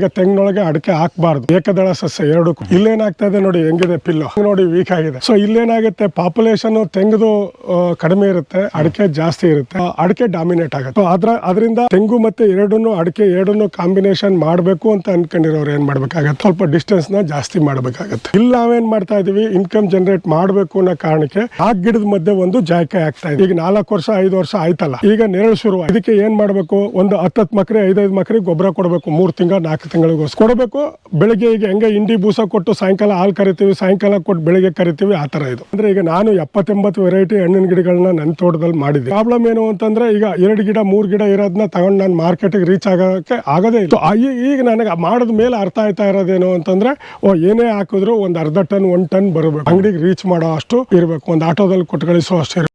ಈಗ ತೆಂಗಿನೊಳಗೆ ಅಡಿಕೆ ಹಾಕಬಾರ್ದು. ಏಕದಳ ಸಸ್ಯ ಎರಡು ಇಲ್ಲೇನಾಗ್ತಾ ಇದೆ ನೋಡಿ, ಹೆಂಗಿದೆ ಪಿಲ್ಲು. ನೋಡಿ ವೀಕ್ ಆಗಿದೆ. ಸೊ ಇಲ್ಲೇನಾಗುತ್ತೆ ಪಾಪ್ಯುಲೇಷನ್ ತೆಂಗದು ಕಡಿಮೆ ಇರುತ್ತೆ, ಅಡಿಕೆ ಜಾಸ್ತಿ ಇರುತ್ತೆ, ಅಡಿಕೆ ಡಾಮಿನೇಟ್ ಆಗುತ್ತೆ. ಅದ್ರ ಅದರಿಂದ ತೆಂಗು ಮತ್ತೆ ಎರಡನ್ನು, ಅಡಿಕೆ ಎರಡನ್ನು ಕಾಂಬಿನೇಷನ್ ಮಾಡಬೇಕು ಅಂತ ಅನ್ಕೊಂಡಿರೋರು ಏನ್ ಮಾಡ್ಬೇಕಾಗತ್ತೆ? ಸ್ವಲ್ಪ ಡಿಸ್ಟೆನ್ಸ್ನ ಜಾಸ್ತಿ ಮಾಡ್ಬೇಕಾಗತ್ತೆ. ಇಲ್ಲಿ ನಾವೇನ್ ಮಾಡ್ತಾ ಇದೀವಿ? ಇನ್ಕಮ್ ಜನರೇಟ್ ಮಾಡಬೇಕು ಅನ್ನೋ ಕಾರಣಕ್ಕೆ ಆ ಗಿಡದ ಮಧ್ಯೆ ಒಂದು ಜಾಯ್ಕಾಯಿ ಆಗ್ತಾ ಇದೆ ಈಗ ನಾಲ್ಕು ವರ್ಷ, ಐದು ವರ್ಷ ಆಯ್ತಲ್ಲ. ಈಗ ನೆರಳು ಶುರು ಇದಕ್ಕೆ ಏನ್ ಮಾಡ್ಬೇಕು? ಒಂದು ಹತ್ತತ್ತು ಮಕ್ರೆ, ಐದೈದು ಮಕ್ರೆ ಗೊಬ್ಬರ ಕೊಡಬೇಕು. ಮೂರ್ ತಿಂಗಳ, ನಾಲ್ಕು ತಿಂಗಳಿಗೋಸ್ಕರ ಕೊಡಬೇಕು. ಬೆಳಗ್ಗೆ ಈಗ ಹೆಂಗೆ ಇಂಡಿ ಬೂಸ ಕೊಟ್ಟು ಸಾಯಂಕಾಲ ಹಾಲು ಕರಿತೀವಿ, ಸಾಯಂಕಾಲ ಕೊಟ್ಟು ಬೆಳಗ್ಗೆ ಕರಿತೀವಿ, ಆ ಥರ ಇದು. ಅಂದರೆ ಈಗ ನಾನು ಎಪ್ಪತ್ತೆಂಬತ್ತು ವೆರೈಟಿ ಹಣ್ಣಿನ ಗಿಡಗಳನ್ನ ನನ್ನ ತೋಟದಲ್ಲಿ ಮಾಡಿದ್ದೆ ಪ್ರಾಬ್ಲಮ್ ಏನು ಅಂತಂದರೆ ಈಗ ಎರಡು ಗಿಡ, ಮೂರು ಗಿಡ ಇರೋದನ್ನ ತಗೊಂಡು ನಾನು ಮಾರ್ಕೆಟಿಗೆ ರೀಚ್ ಆಗೋಕ್ಕೆ ಆಗೋದೇ ಇಲ್ಲ. ಈಗ ನನಗೆ ಮಾಡಿದ ಮೇಲೆ ಅರ್ಥ ಆಯ್ತಾ ಇರೋದೇನು ಅಂತಂದರೆ, ಓ, ಏನೇ ಹಾಕಿದ್ರು ಒಂದು ಅರ್ಧ ಟನ್, ಒಂದು ಟನ್ ಬರಬೇಕು. ಅಂಗಡಿಗೆ ರೀಚ್ ಮಾಡೋ ಅಷ್ಟು ಇರಬೇಕು. ಒಂದು ಆಟೋದಲ್ಲಿ ಕೊಟ್ಟು ಕಳಿಸೋ ಅಷ್ಟು ಇರಬೇಕು.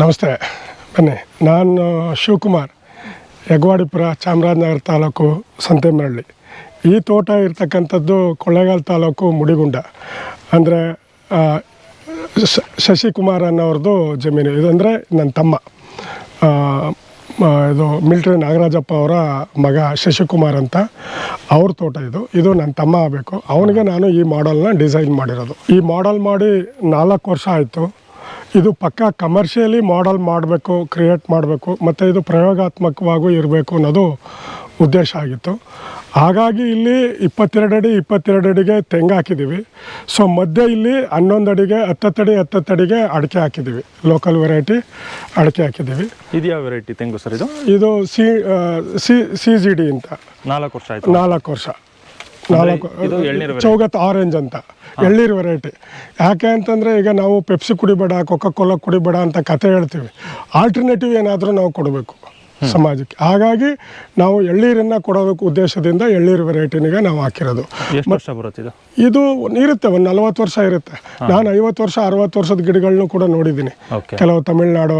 ನಮಸ್ತೆ. ಬನ್ನಿ. ನಾನು ಶಿವಕುಮಾರ್. ಯಗವಾಡಿಪುರ ಚಾಮರಾಜನಗರ ತಾಲೂಕು ಸಂತೆಮರಳ್ಳಿ. ಈ ತೋಟ ಇರ್ತಕ್ಕಂಥದ್ದು ಕೊಳ್ಳೇಗಾಲ ತಾಲೂಕು ಮುಡಿಗುಂಡ. ಅಂದರೆ ಶಶಿಕುಮಾರ್ ಅನ್ನೋರ್ದು ಜಮೀನು. ಇದು ಅಂದರೆ ನನ್ನ ತಮ್ಮ. ಇದು ಮಿಲ್ಟ್ರಿ ನಾಗರಾಜಪ್ಪ ಅವರ ಮಗ ಶಶಿಕುಮಾರ್ ಅಂತ ಅವ್ರ ತೋಟ ಇದು. ಇದು ನನ್ನ ತಮ್ಮ ಆಗಬೇಕು. ಅವನಿಗೆ ನಾನು ಈ ಮಾಡಲ್ನ ಡಿಸೈನ್ ಮಾಡಿರೋದು. ಈ ಮಾಡಲ್ ಮಾಡಿ ನಾಲ್ಕು ವರ್ಷ ಆಯಿತು. ಇದು ಪಕ್ಕ ಕಮರ್ಷಿಯಲಿ ಮಾಡೆಲ್ ಮಾಡಬೇಕು ಕ್ರಿಯೇಟ್ ಮಾಡಬೇಕು ಮತ್ತು ಇದು ಪ್ರಯೋಗಾತ್ಮಕವಾಗೂ ಇರಬೇಕು ಅನ್ನೋದು ಉದ್ದೇಶ ಆಗಿತ್ತು. ಹಾಗಾಗಿ ಇಲ್ಲಿ ಇಪ್ಪತ್ತೆರಡು ಅಡಿ ಇಪ್ಪತ್ತೆರಡು ಅಡಿಗೆ ತೆಂಗು ಹಾಕಿದ್ದೀವಿ. ಸೊ ಮಧ್ಯೆ ಇಲ್ಲಿ ಹನ್ನೊಂದು ಅಡಿಗೆ ಹತ್ತತ್ತಡಿ ಹತ್ತತ್ತಡಿಗೆ ಅಡಿಕೆ ಹಾಕಿದ್ದೀವಿ. ಲೋಕಲ್ ವೆರೈಟಿ ಅಡಿಕೆ ಹಾಕಿದ್ದೀವಿ. ಇದು ಯಾವ ವೆರೈಟಿ ತೆಂಗು ಸರ್ ಇದು? ಇದು C C C G D ಅಂತ. ನಾಲ್ಕು ವರ್ಷ ಆಯಿತು. ನಾಲ್ಕು ವರ್ಷ. ನಾಲ್ಕು ಎಳ್ನೀರು. ಚೌಗತ್ ಆರೆಂಜ್ ಅಂತ. ಎಳ್ಳೀರು ವೆರೈಟಿ ಯಾಕೆ ಅಂತಂದರೆ ಈಗ ನಾವು ಪೆಪ್ಸಿ ಕುಡಿಬೇಡ ಕೊಕ್ಕ ಕೋಲಾ ಕುಡಿಬೇಡ ಅಂತ ಕತೆ ಹೇಳ್ತೀವಿ. ಆಲ್ಟರ್ನೇಟಿವ್ ಏನಾದರೂ ನಾವು ಕೊಡಬೇಕು. ಸಮಾಜಕ್ಕೆ. ಹಾಗಾಗಿ ನಾವು ಎಳ್ಳೀರನ್ನು ಕೊಡೋದಕ್ಕೆ ಉದ್ದೇಶದಿಂದ ಎಳ್ಳೀರು ವೆರೈಟಿನಿಗೆ ನಾವು ಹಾಕಿರೋದು. ಎಷ್ಟು ವರ್ಷ ಬರುತ್ತೆ ಇದು? ಇದು ಇರುತ್ತೆ ಒಂದು ನಲವತ್ತು ವರ್ಷ ಇರುತ್ತೆ. ನಾನು ಐವತ್ತು ವರ್ಷ ಅರವತ್ತು ವರ್ಷದ ಗಿಡಗಳನ್ನು ಕೂಡ ನೋಡಿದ್ದೀನಿ. ಕೆಲವು ತಮಿಳುನಾಡು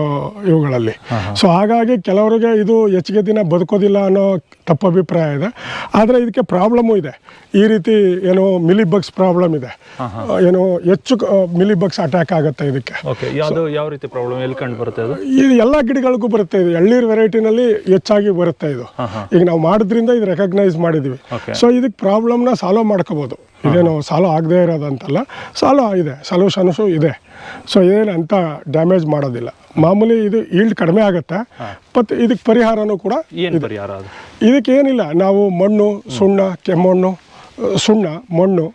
ಇವುಗಳಲ್ಲಿ. ಸೊ ಹಾಗಾಗಿ ಕೆಲವರಿಗೆ ಇದು ಹೆಚ್ಚಿಗೆ ದಿನ ಬದುಕೋದಿಲ್ಲ ಅನ್ನೋ ತಪ್ಪು ಅಭಿಪ್ರಾಯ ಇದೆ. ಆದರೆ ಇದಕ್ಕೆ ಪ್ರಾಬ್ಲಮ್ಮು ಇದೆ. ಈ ರೀತಿ ಏನೋ ಮಿಲಿ ಬಗ್ಸ್ ಪ್ರಾಬ್ಲಮ್ ಇದೆ. ಏನೋ ಹೆಚ್ಚು ಮಿಲಿ ಬಗ್ಸ್ ಅಟ್ಯಾಕ್ ಆಗುತ್ತೆ ಇದಕ್ಕೆ. ಯಾವ ರೀತಿ ಪ್ರಾಬ್ಲಮ್ ಎಲ್ಲಿ ಕಂಡು ಬರುತ್ತೆ ಇದು ಎಲ್ಲ ಗಿಡಗಳಿಗೂ ಬರುತ್ತೆ ಇದು. ಎಳ್ಳೀರು ವೆರೈಟಿನಲ್ಲಿ ಹೆಚ್ಚಾಗಿ ಬರುತ್ತೆ ಇದು. ಈಗ ನಾವು ಮಾಡಿದ್ರಿಂದ ಇದು ರೆಕಗ್ನೈಸ್ ಮಾಡಿದ್ವಿ. ಸೊ ಇದಕ್ಕೆ ಪ್ರಾಬ್ಲಮ್ನ ಸಾಲ್ವ್ ಮಾಡ್ಕೋಬೋದು. ಇದೇನು ಸಾಲ್ವ್ ಆಗದೇ ಇರೋದಂತಲ್ಲ ಸಾಲ್ವ್ ಇದೆ ಸೊಲ್ಯೂಷನ್ಸು ಇದೆ. ಸೊ ಏನು ಅಂತ ಡ್ಯಾಮೇಜ್ ಮಾಡೋದಿಲ್ಲ. ಮಾಮೂಲಿ ಇದು ಈಲ್ಡ್ ಕಡಿಮೆ ಆಗುತ್ತೆ ಮತ್ತು ಇದಕ್ಕೆ ಪರಿಹಾರನೂ ಕೂಡ ಇದಕ್ಕೆ ಏನಿಲ್ಲ. ನಾವು ಮಣ್ಣು ಸುಣ್ಣ ಕೆಮ್ಮಣ್ಣು ಸುಣ್ಣ ಮಣ್ಣು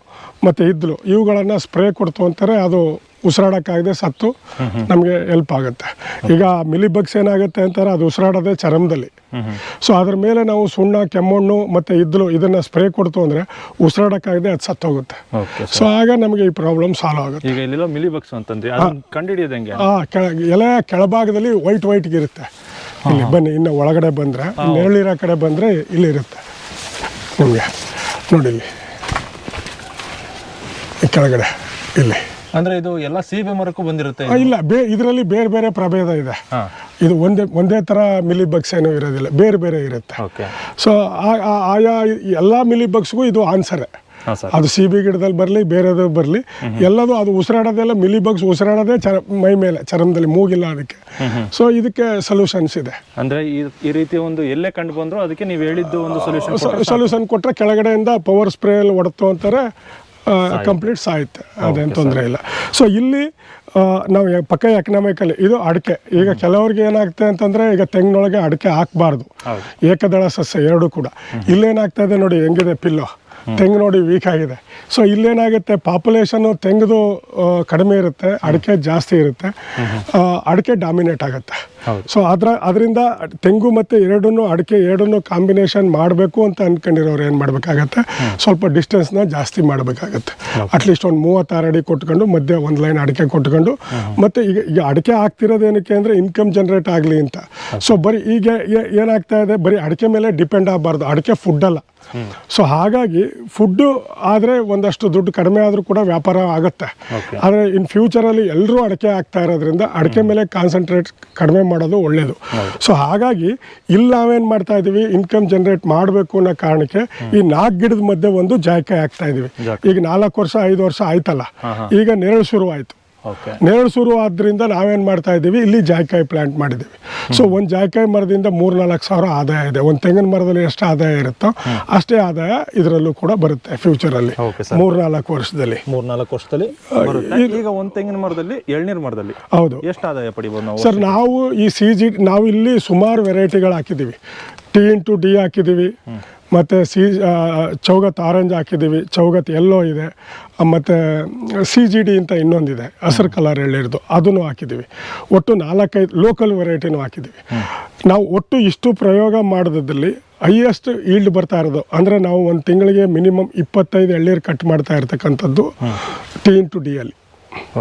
ಮತ್ತು ಇದ್ಲು. ಇವುಗಳನ್ನು ಸ್ಪ್ರೇ ಕೊಡ್ತು ಅಂತಾರೆ ಅದು ಉಸಿರಾಡೋಕ್ಕಾಗದೆ ಸತ್ತು ನಮಗೆ ಹೆಲ್ಪ್ ಆಗುತ್ತೆ. ಈಗ ಮಿಲಿ ಬಗ್ಸ್ ಏನಾಗುತ್ತೆ ಅಂತಾರೆ ಅದು ಉಸಿರಾಡೋದೆ ಚರ್ಮದಲ್ಲಿ. ಸೊ ಅದ್ರ ಮೇಲೆ ನಾವು ಸುಣ್ಣ ಕೆಮ್ಮಣ್ಣು ಮತ್ತು ಇದ್ಲು ಇದನ್ನು ಸ್ಪ್ರೇ ಕೊಡ್ತು ಅಂದರೆ ಉಸಿರಾಡೋಕ್ಕಾಗದೆ ಅದು ಸತ್ತೋಗುತ್ತೆ. ಸೊ ಆಗ ನಮಗೆ ಈ ಪ್ರಾಬ್ಲಮ್ ಸಾಲ್ವ್ ಆಗುತ್ತೆ. ಈಗ ಇಲ್ಲೆಲ್ಲ ಮಿಲಿ ಬಗ್ಸ್ ಅಂತಂದ್ರೆ ಅದನ್ನ ಕಂಡುಹಿಡಿಯೋದು ಹೆಂಗೆ? ಆ ಕೆಳ ಎಲೆ ಕೆಳಭಾಗದಲ್ಲಿ ವೈಟ್ ವೈಟ್ಗೆ ಇರುತ್ತೆ. ಇಲ್ಲಿ ಬನ್ನಿ ಇನ್ನು ಒಳಗಡೆ ಬಂದರೆ ನೆರಳಿರೋ ಕಡೆ ಬಂದರೆ ಇಲ್ಲಿ ಇರುತ್ತೆ. ನಿಮಗೆ ನೋಡಿ ಇಲ್ಲಿ. ಕೆಳಗಡೆ ಇಲ್ಲಿ. ಅಂದ್ರೆ ಇದು ಎಲ್ಲ ಸೀಬೆ ಮರಕ್ಕೂ ಬಂದಿರುತ್ತೆ ಇಲ್ಲ ಬೇ ಇದರಲ್ಲಿ ಬೇರೆ ಬೇರೆ ಪ್ರಭೇದ ಇದೆ. ಹಾ. ಇದು ಒಂದೇ ಒಂದೇ ಥರ ಮಿಲಿ ಬಗ್ಸ್ ಏನೂ ಇರೋದಿಲ್ಲ ಬೇರೆ ಬೇರೆ ಇರುತ್ತೆ. ಓಕೆ. ಸೊ ಆಯಾ ಎಲ್ಲ ಮಿಲಿ ಬಗ್ಸ್ಗೂ ಇದು ಆನ್ಸರೇ ಹಾಂ ಸರ್. ಅದು ಸಿ ಬಿ ಗಿಡದಲ್ಲಿ ಬರಲಿ ಬೇರೆದು ಬರಲಿ ಎಲ್ಲದೂ ಅದು ಉಸಿರಾಡೋದೆಲ್ಲ ಮಿಲಿ ಬಗ್ಸ್ ಉಸಿರಾಡೋದೇ ಚರ ಮೈ ಮೇಲೆ ಚರ್ಮದಲ್ಲಿ ಮೂಗಿಲ್ಲ ಅದಕ್ಕೆ. ಸೊ ಇದಕ್ಕೆ ಸೊಲ್ಯೂಷನ್ಸ್ ಇದೆ. ಅಂದ್ರೆ ಈ ಈ ರೀತಿ ಒಂದು ಎಲ್ಲೇ ಕಂಡು ಬಂದ್ರು ಅದಕ್ಕೆ ನೀವು ಹೇಳಿದ್ದು ಒಂದು ಸೊಲ್ಯೂಷನ್ ಸೊಲ್ಯೂಷನ್ ಕೊಟ್ಟರೆ ಕೆಳಗಡೆಯಿಂದ ಪವರ್ ಸ್ಪ್ರೇ ಅಲ್ಲಿ ಹೊಡೆತು ಅಂತಾರೆ ಕಂಪ್ಲೀಟ್ ಸಾಯುತ್ತೆ. ಅದೇನು ತೊಂದರೆ ಇಲ್ಲ. ಸೊ ಇಲ್ಲಿ ನಾವು ಪಕ್ಕ ಎಕನಾಮಿಕಲಿ ಇದು ಅಡಿಕೆ. ಈಗ ಕೆಲವ್ರಿಗೆ ಏನಾಗ್ತದೆ ಅಂತಂದರೆ ಈಗ ತೆಂಗಿನೊಳಗೆ ಅಡಿಕೆ ಹಾಕಬಾರ್ದು. ಏಕದಳ ಸಸ್ಯ ಎರಡು ಕೂಡ. ಇಲ್ಲೇನಾಗ್ತಾ ಇದೆ ನೋಡಿ ಹೆಂಗಿದೆ ಪಿಲ್ಲೋ. ತೆಂಗು ನೋಡಿ ವೀಕ್ ಆಗಿದೆ. ಸೊ ಇಲ್ಲೇನಾಗುತ್ತೆ ಪಾಪ್ಯುಲೇಷನ್ನು ತೆಂಗದು ಕಡಿಮೆ ಇರುತ್ತೆ ಅಡಿಕೆ ಜಾಸ್ತಿ ಇರುತ್ತೆ. ಅಡಿಕೆ ಡಾಮಿನೇಟ್ ಆಗುತ್ತೆ. ಸೊ ಅದ್ರ ಅದರಿಂದ ತೆಂಗು ಮತ್ತು ಎರಡನ್ನೂ ಅಡಿಕೆ ಎರಡನ್ನೂ ಕಾಂಬಿನೇಷನ್ ಮಾಡಬೇಕು ಅಂತ ಅನ್ಕೊಂಡಿರೋರು ಏನು ಮಾಡಬೇಕಾಗತ್ತೆ? ಸ್ವಲ್ಪ ಡಿಸ್ಟೆನ್ಸ್ನ ಜಾಸ್ತಿ ಮಾಡಬೇಕಾಗತ್ತೆ. ಅಟ್ಲೀಸ್ಟ್ ಒಂದು ಮೂವತ್ತಾರು ಅಡಿ ಕೊಟ್ಕೊಂಡು ಮಧ್ಯೆ ಒಂದು ಲೈನ್ ಅಡಿಕೆ ಕೊಟ್ಕೊಂಡು ಮತ್ತು ಈಗ ಈಗ ಅಡಿಕೆ ಆಗ್ತಿರೋದು ಏನಕ್ಕೆ ಅಂದರೆ ಇನ್ಕಮ್ ಜನ್ರೇಟ್ ಆಗಲಿ ಅಂತ. ಸೊ ಬರೀ ಈಗ ಏನಾಗ್ತಾ ಇದೆ? ಬರೀ ಅಡಿಕೆ ಮೇಲೆ ಡಿಪೆಂಡ್ ಆಗಬಾರ್ದು. ಅಡಿಕೆ ಫುಡ್ ಅಲ್ಲ. ಸೊ ಹಾಗಾಗಿ ಫುಡ್ಡು ಆದರೆ ಒಂದಷ್ಟು ದುಡ್ಡು ಕಡಿಮೆ ಆದರೂ ಕೂಡ ವ್ಯಾಪಾರ ಆಗುತ್ತೆ. ಆದರೆ ಇನ್ ಫ್ಯೂಚರಲ್ಲಿ ಎಲ್ಲರೂ ಅಡಿಕೆ ಆಗ್ತಾ ಇರೋದ್ರಿಂದ ಅಡಿಕೆ ಮೇಲೆ ಕಾನ್ಸಂಟ್ರೇಟ್ ಕಡಿಮೆ ಮಾಡೋದು ಒಳ್ಳೆಯದು ಸೊ ಹಾಗಾಗಿ ಇಲ್ಲಿ ನಾವೇನು ಮಾಡ್ತಾ ಇದ್ದೀವಿ ಇನ್ಕಮ್ ಜನ್ರೇಟ್ ಮಾಡಬೇಕು ಅನ್ನೋ ಕಾರಣಕ್ಕೆ ಈ ನಾಲ್ಕು ಗಿಡದ ಮಧ್ಯೆ ಒಂದು ಜಾಯ್ಕಾಯಿ ಆಗ್ತಾ ಇದ್ದೀವಿ ಈಗ ನಾಲ್ಕು ವರ್ಷ ಐದು ವರ್ಷ ಆಯ್ತಲ್ಲ. ಈಗ ನೆರಳು ಶುರು ಆಯಿತು ಓಕೆ ನೆರಳು ಶುರು ಆದ್ರಿಂದ ನಾವೇನು ಮಾಡ್ತಾ ಇದ್ದೀವಿ? ಇಲ್ಲಿ ಜಾಯ್ಕಾಯಿ ಪ್ಲಾಂಟ್ ಮಾಡಿದ್ದೀವಿ. ಸೊ ಒಂದು ಜಾಯ್ಕಾಯಿ ಮರದಿಂದ ಮೂರು ನಾಲ್ಕು ಸಾವಿರ ಆದಾಯ ಇದೆ. ಒಂದು ತೆಂಗಿನ ಮರದಲ್ಲಿ ಎಷ್ಟು ಆದಾಯ ಇರುತ್ತೋ ಅಷ್ಟೇ ಆದಾಯ ಇದರಲ್ಲೂ ಕೂಡ ಬರುತ್ತೆ ಫ್ಯೂಚರ್ ಅಲ್ಲಿ. ಓಕೆ ಸರ್ ಮೂರ್ ನಾಲ್ಕು ವರ್ಷದಲ್ಲಿ. ಮೂರ್ನಾಲ್ಕು ವರ್ಷದಲ್ಲಿ ಈಗ ಒಂದು ತೆಂಗಿನ ಮರದಲ್ಲಿ ಎಳ್ನೀರು ಮರದಲ್ಲಿ ಹೌದು. ಎಷ್ಟು ಆದಾಯ ಪಡಿಬೋದು ನಾವು ಸರ್ ನಾವು ಈ ಸಿ ಜಿ ನಾವು ಇಲ್ಲಿ ಸುಮಾರು ವೆರೈಟಿಗಳು ಹಾಕಿದ್ದೀವಿ. ಟಿ ಇಂಟು ಡಿ ಹಾಕಿದ್ದೀವಿ. ಮತ್ತು ಸಿ ಚೌಗತ್ ಆರೆಂಜ್ ಹಾಕಿದ್ದೀವಿ ಚೌಗತ್ ಎಲ್ಲೋ ಇದೆ ಮತ್ತು ಸಿ ಜಿ ಡಿ ಅಂತ ಇನ್ನೊಂದಿದೆ ಹಸಿರು ಕಲರ್ ಹೇಳಿರೋದು ಅದನ್ನು ಹಾಕಿದ್ದೀವಿ. ಒಟ್ಟು ನಾಲ್ಕೈದು ಲೋಕಲ್ ವೆರೈಟಿನೂ ಹಾಕಿದ್ದೀವಿ. ನಾವು ಒಟ್ಟು ಇಷ್ಟು ಪ್ರಯೋಗ ಮಾಡೋದ್ರಲ್ಲಿ ಹೈಯೆಸ್ಟ್ ಈಲ್ಡ್ ಬರ್ತಾ ಇರೋದು ಅಂದರೆ ನಾವು ಒಂದು ತಿಂಗಳಿಗೆ ಮಿನಿಮಮ್ ಇಪ್ಪತ್ತೈದು ಎಳ್ಳೀರು ಕಟ್ ಮಾಡ್ತಾ ಇರ್ತಕ್ಕಂಥದ್ದು ಟಿ ಇಂಟು ಡಿ ಅಲ್ಲಿ.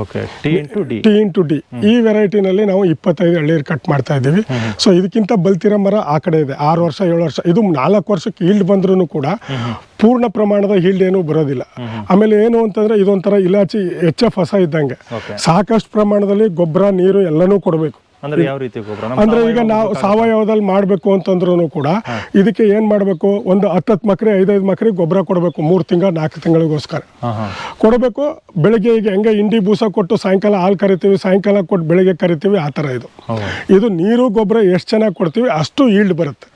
Okay T into D T into D ಈ ವೆರೈಟಿನಲ್ಲಿ ನಾವು ಇಪ್ಪತ್ತೈದು ಎಳ್ಳೀರು ಕಟ್ ಮಾಡ್ತಾ ಇದ್ದೀವಿ. ಸೊ ಇದಕ್ಕಿಂತ ಬಲ್ತಿರೋ ಮರ ಆ ಕಡೆ ಇದೆ. ಆರು ವರ್ಷ ಏಳು ವರ್ಷ ಇದು ನಾಲ್ಕು ವರ್ಷಕ್ಕೆ ಈಲ್ಡ್ ಬಂದ್ರೂ ಕೂಡ ಪೂರ್ಣ ಪ್ರಮಾಣದ ಹೀಲ್ಡ್ ಏನೂ ಬರೋದಿಲ್ಲ. ಆಮೇಲೆ ಏನು ಅಂತಂದ್ರೆ ಇದೊಂಥರ ಇಲಾಚಿ ಎಚ್ ಎಫ್ ಹೊಸ ಇದ್ದಂಗೆ. ಸಾಕಷ್ಟು ಪ್ರಮಾಣದಲ್ಲಿ ಗೊಬ್ಬರ ನೀರು ಎಲ್ಲನೂ ಕೊಡಬೇಕು. ಅಂದ್ರೆ ಯಾವ ರೀತಿ ಗೊಬ್ಬರ? ಅಂದ್ರೆ ಈಗ ನಾವು ಸಾವಯವದಲ್ಲಿ ಮಾಡಬೇಕು ಅಂತಂದ್ರೂ ಕೂಡ ಇದಕ್ಕೆ ಏನ್ ಮಾಡಬೇಕು? ಒಂದು ಹತ್ತತ್ತು ಮಕ್ರೆ ಐದೈದು ಮಕ್ರೆ ಗೊಬ್ಬರ ಕೊಡಬೇಕು ಮೂರು ತಿಂಗಳ ನಾಲ್ಕು ತಿಂಗಳಿಗೋಸ್ಕರ. ಕೊಡಬೇಕು ಬೆಳಿಗ್ಗೆ ಈಗ ಹೆಂಗೆ ಇಂಡಿ ಬೂಸ ಕೊಟ್ಟು ಸಾಯಂಕಾಲ ಹಾಲು ಕರಿತೀವಿ ಸಾಯಂಕಾಲ ಕೊಟ್ಟು ಬೆಳಿಗ್ಗೆ ಕರಿತೀವಿ ಆ ಥರ ಇದು. ಇದು ನೀರು ಗೊಬ್ಬರ ಎಷ್ಟು ಚೆನ್ನಾಗಿ ಕೊಡ್ತೀವಿ ಅಷ್ಟು ಈಲ್ಡ್ ಬರುತ್ತೆ.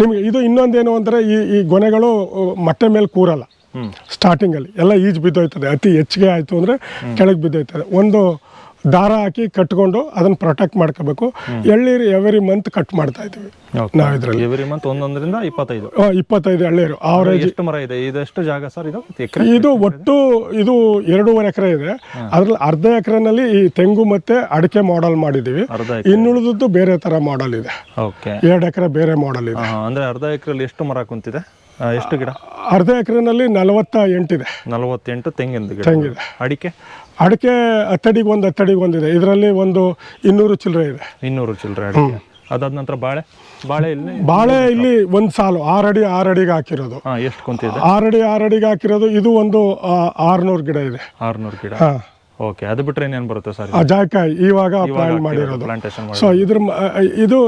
ನಿಮಗೆ ಇದು ಇನ್ನೊಂದೇನು ಅಂದರೆ ಈ ಈ ಗೊನೆಗಳು ಮೊಟ್ಟೆ ಮೇಲೆ ಕೂರಲ್ಲ. ಸ್ಟಾರ್ಟಿಂಗಲ್ಲಿ ಎಲ್ಲ ಈಜು ಬಿದ್ದೋಯ್ತದೆ ಅತಿ ಹೆಚ್ಚಿಗೆ ಆಯಿತು ಅಂದರೆ ಕೆಳಗೆ ಬಿದ್ದೋಯ್ತದೆ. ಒಂದು ದಾರ ಹಾಕಿ ಕಟ್ಕೊಂಡು ಅದನ್ನು ಪ್ರೊಟೆಕ್ಟ್ ಮಾಡ್ಕೋಬೇಕು. ಎಳ್ಳೀರು ಎವ್ರಿ ಮಂತ್ ಕಟ್ ಮಾಡ್ತಾ ಇದೀವಿ. ನಾವು ಇದರಲ್ಲಿ. ಎವ್ರಿ ಮಂತ್ ಒಂದೊಂದರಿಂದ ಇಪ್ಪತ್ತೈದು. ಇಪ್ಪತ್ತೈದು ಎಳ್ಳೀರು ಆವರೇಜ್ ಎಷ್ಟು ಮರ ಇದೆ? ಇದೆಷ್ಟು ಜಾಗ ಸರ್ ಇದು? ಎಕರೆ ಇದು ಒಟ್ಟು ಇದು ಎರಡೂವರೆ ಎಕರೆ ಇದೆ. ಅದ್ರಲ್ಲಿ ಅರ್ಧ ಎಕರೆನಲ್ಲಿ ಈ ತೆಂಗು ಮತ್ತೆ ಅಡಿಕೆ ಮಾಡೆಲ್ ಮಾಡಿದ್ದೀವಿ ಇನ್ನುಳಿದದ್ದು ಬೇರೆ ತರ ಮಾಡೆಲ್ ಇದೆ. ಓಕೆ ಎರಡು ಎಕರೆ ಬೇರೆ ಮಾಡೆಲ್ ಇದೆ. ಅಂದ್ರೆ ಅರ್ಧ ಎಕರೆಯಲ್ಲಿ ಎಷ್ಟು ಮರ ಕುಂತಿದೆ? ಎಷ್ಟು ಗಿಡ? ಅರ್ಧ ಎಕರೆನಲ್ಲಿ ನಲವತ್ತ ಎಂಟಿದೆ ನಲವತ್ತೆಂಟು ತೆಂಗಿನ ಗಿಡ. ತೆಂಗಿದೆ. ಅಡಿಕೆ? ಅಡಿಕೆ ಹತ್ತಡಿಗೆ ಒಂದು ಹತ್ತಡಿಗೆ ಒಂದಿದೆ. ಇದರಲ್ಲಿ ಒಂದು ಇನ್ನೂರು ಚಿಲ್ಲರೆ ಇದೆ. ಇನ್ನೂರು ಚಿಲ್ಲರೆ ಅಡಿಕೆ. ಅದಾದ ನಂತರ ಬಾಳೆ? ಬಾಳೆ ಇಲ್ಲಿ? ಬಾಳೆ ಇಲ್ಲಿ ಒಂದು ಸಾಲು ಆರಡಿ ಆರಡಿಗೆ ಹಾಕಿರೋದು. ಹಾ ಎಷ್ಟು ಕುಂತಿದೆ? ಆರಡಿ ಆರಡಿಗೆ ಹಾಕಿರೋದು ಇದು ಒಂದು ಆರ್ನೂರು ಗಿಡ ಇದೆ. ಆರ್ನೂರು ಗಿಡ. ಹಾ. ಓಕೆ ಅದು ಬಿಟ್ರೆ ಇನ್ನೇನು ಬರುತ್ತೆ ಸರ್ ಆ ಜಾಯ್ಕಾಯಿ ಇವಾಗ ಪ್ಲಾನ್ ಮಾಡಿರೋದು. ಪ್ಲಾಂಟೇಶನ್ ಮಾಡಿ ಸೊ ಇದ್ರ ಇದು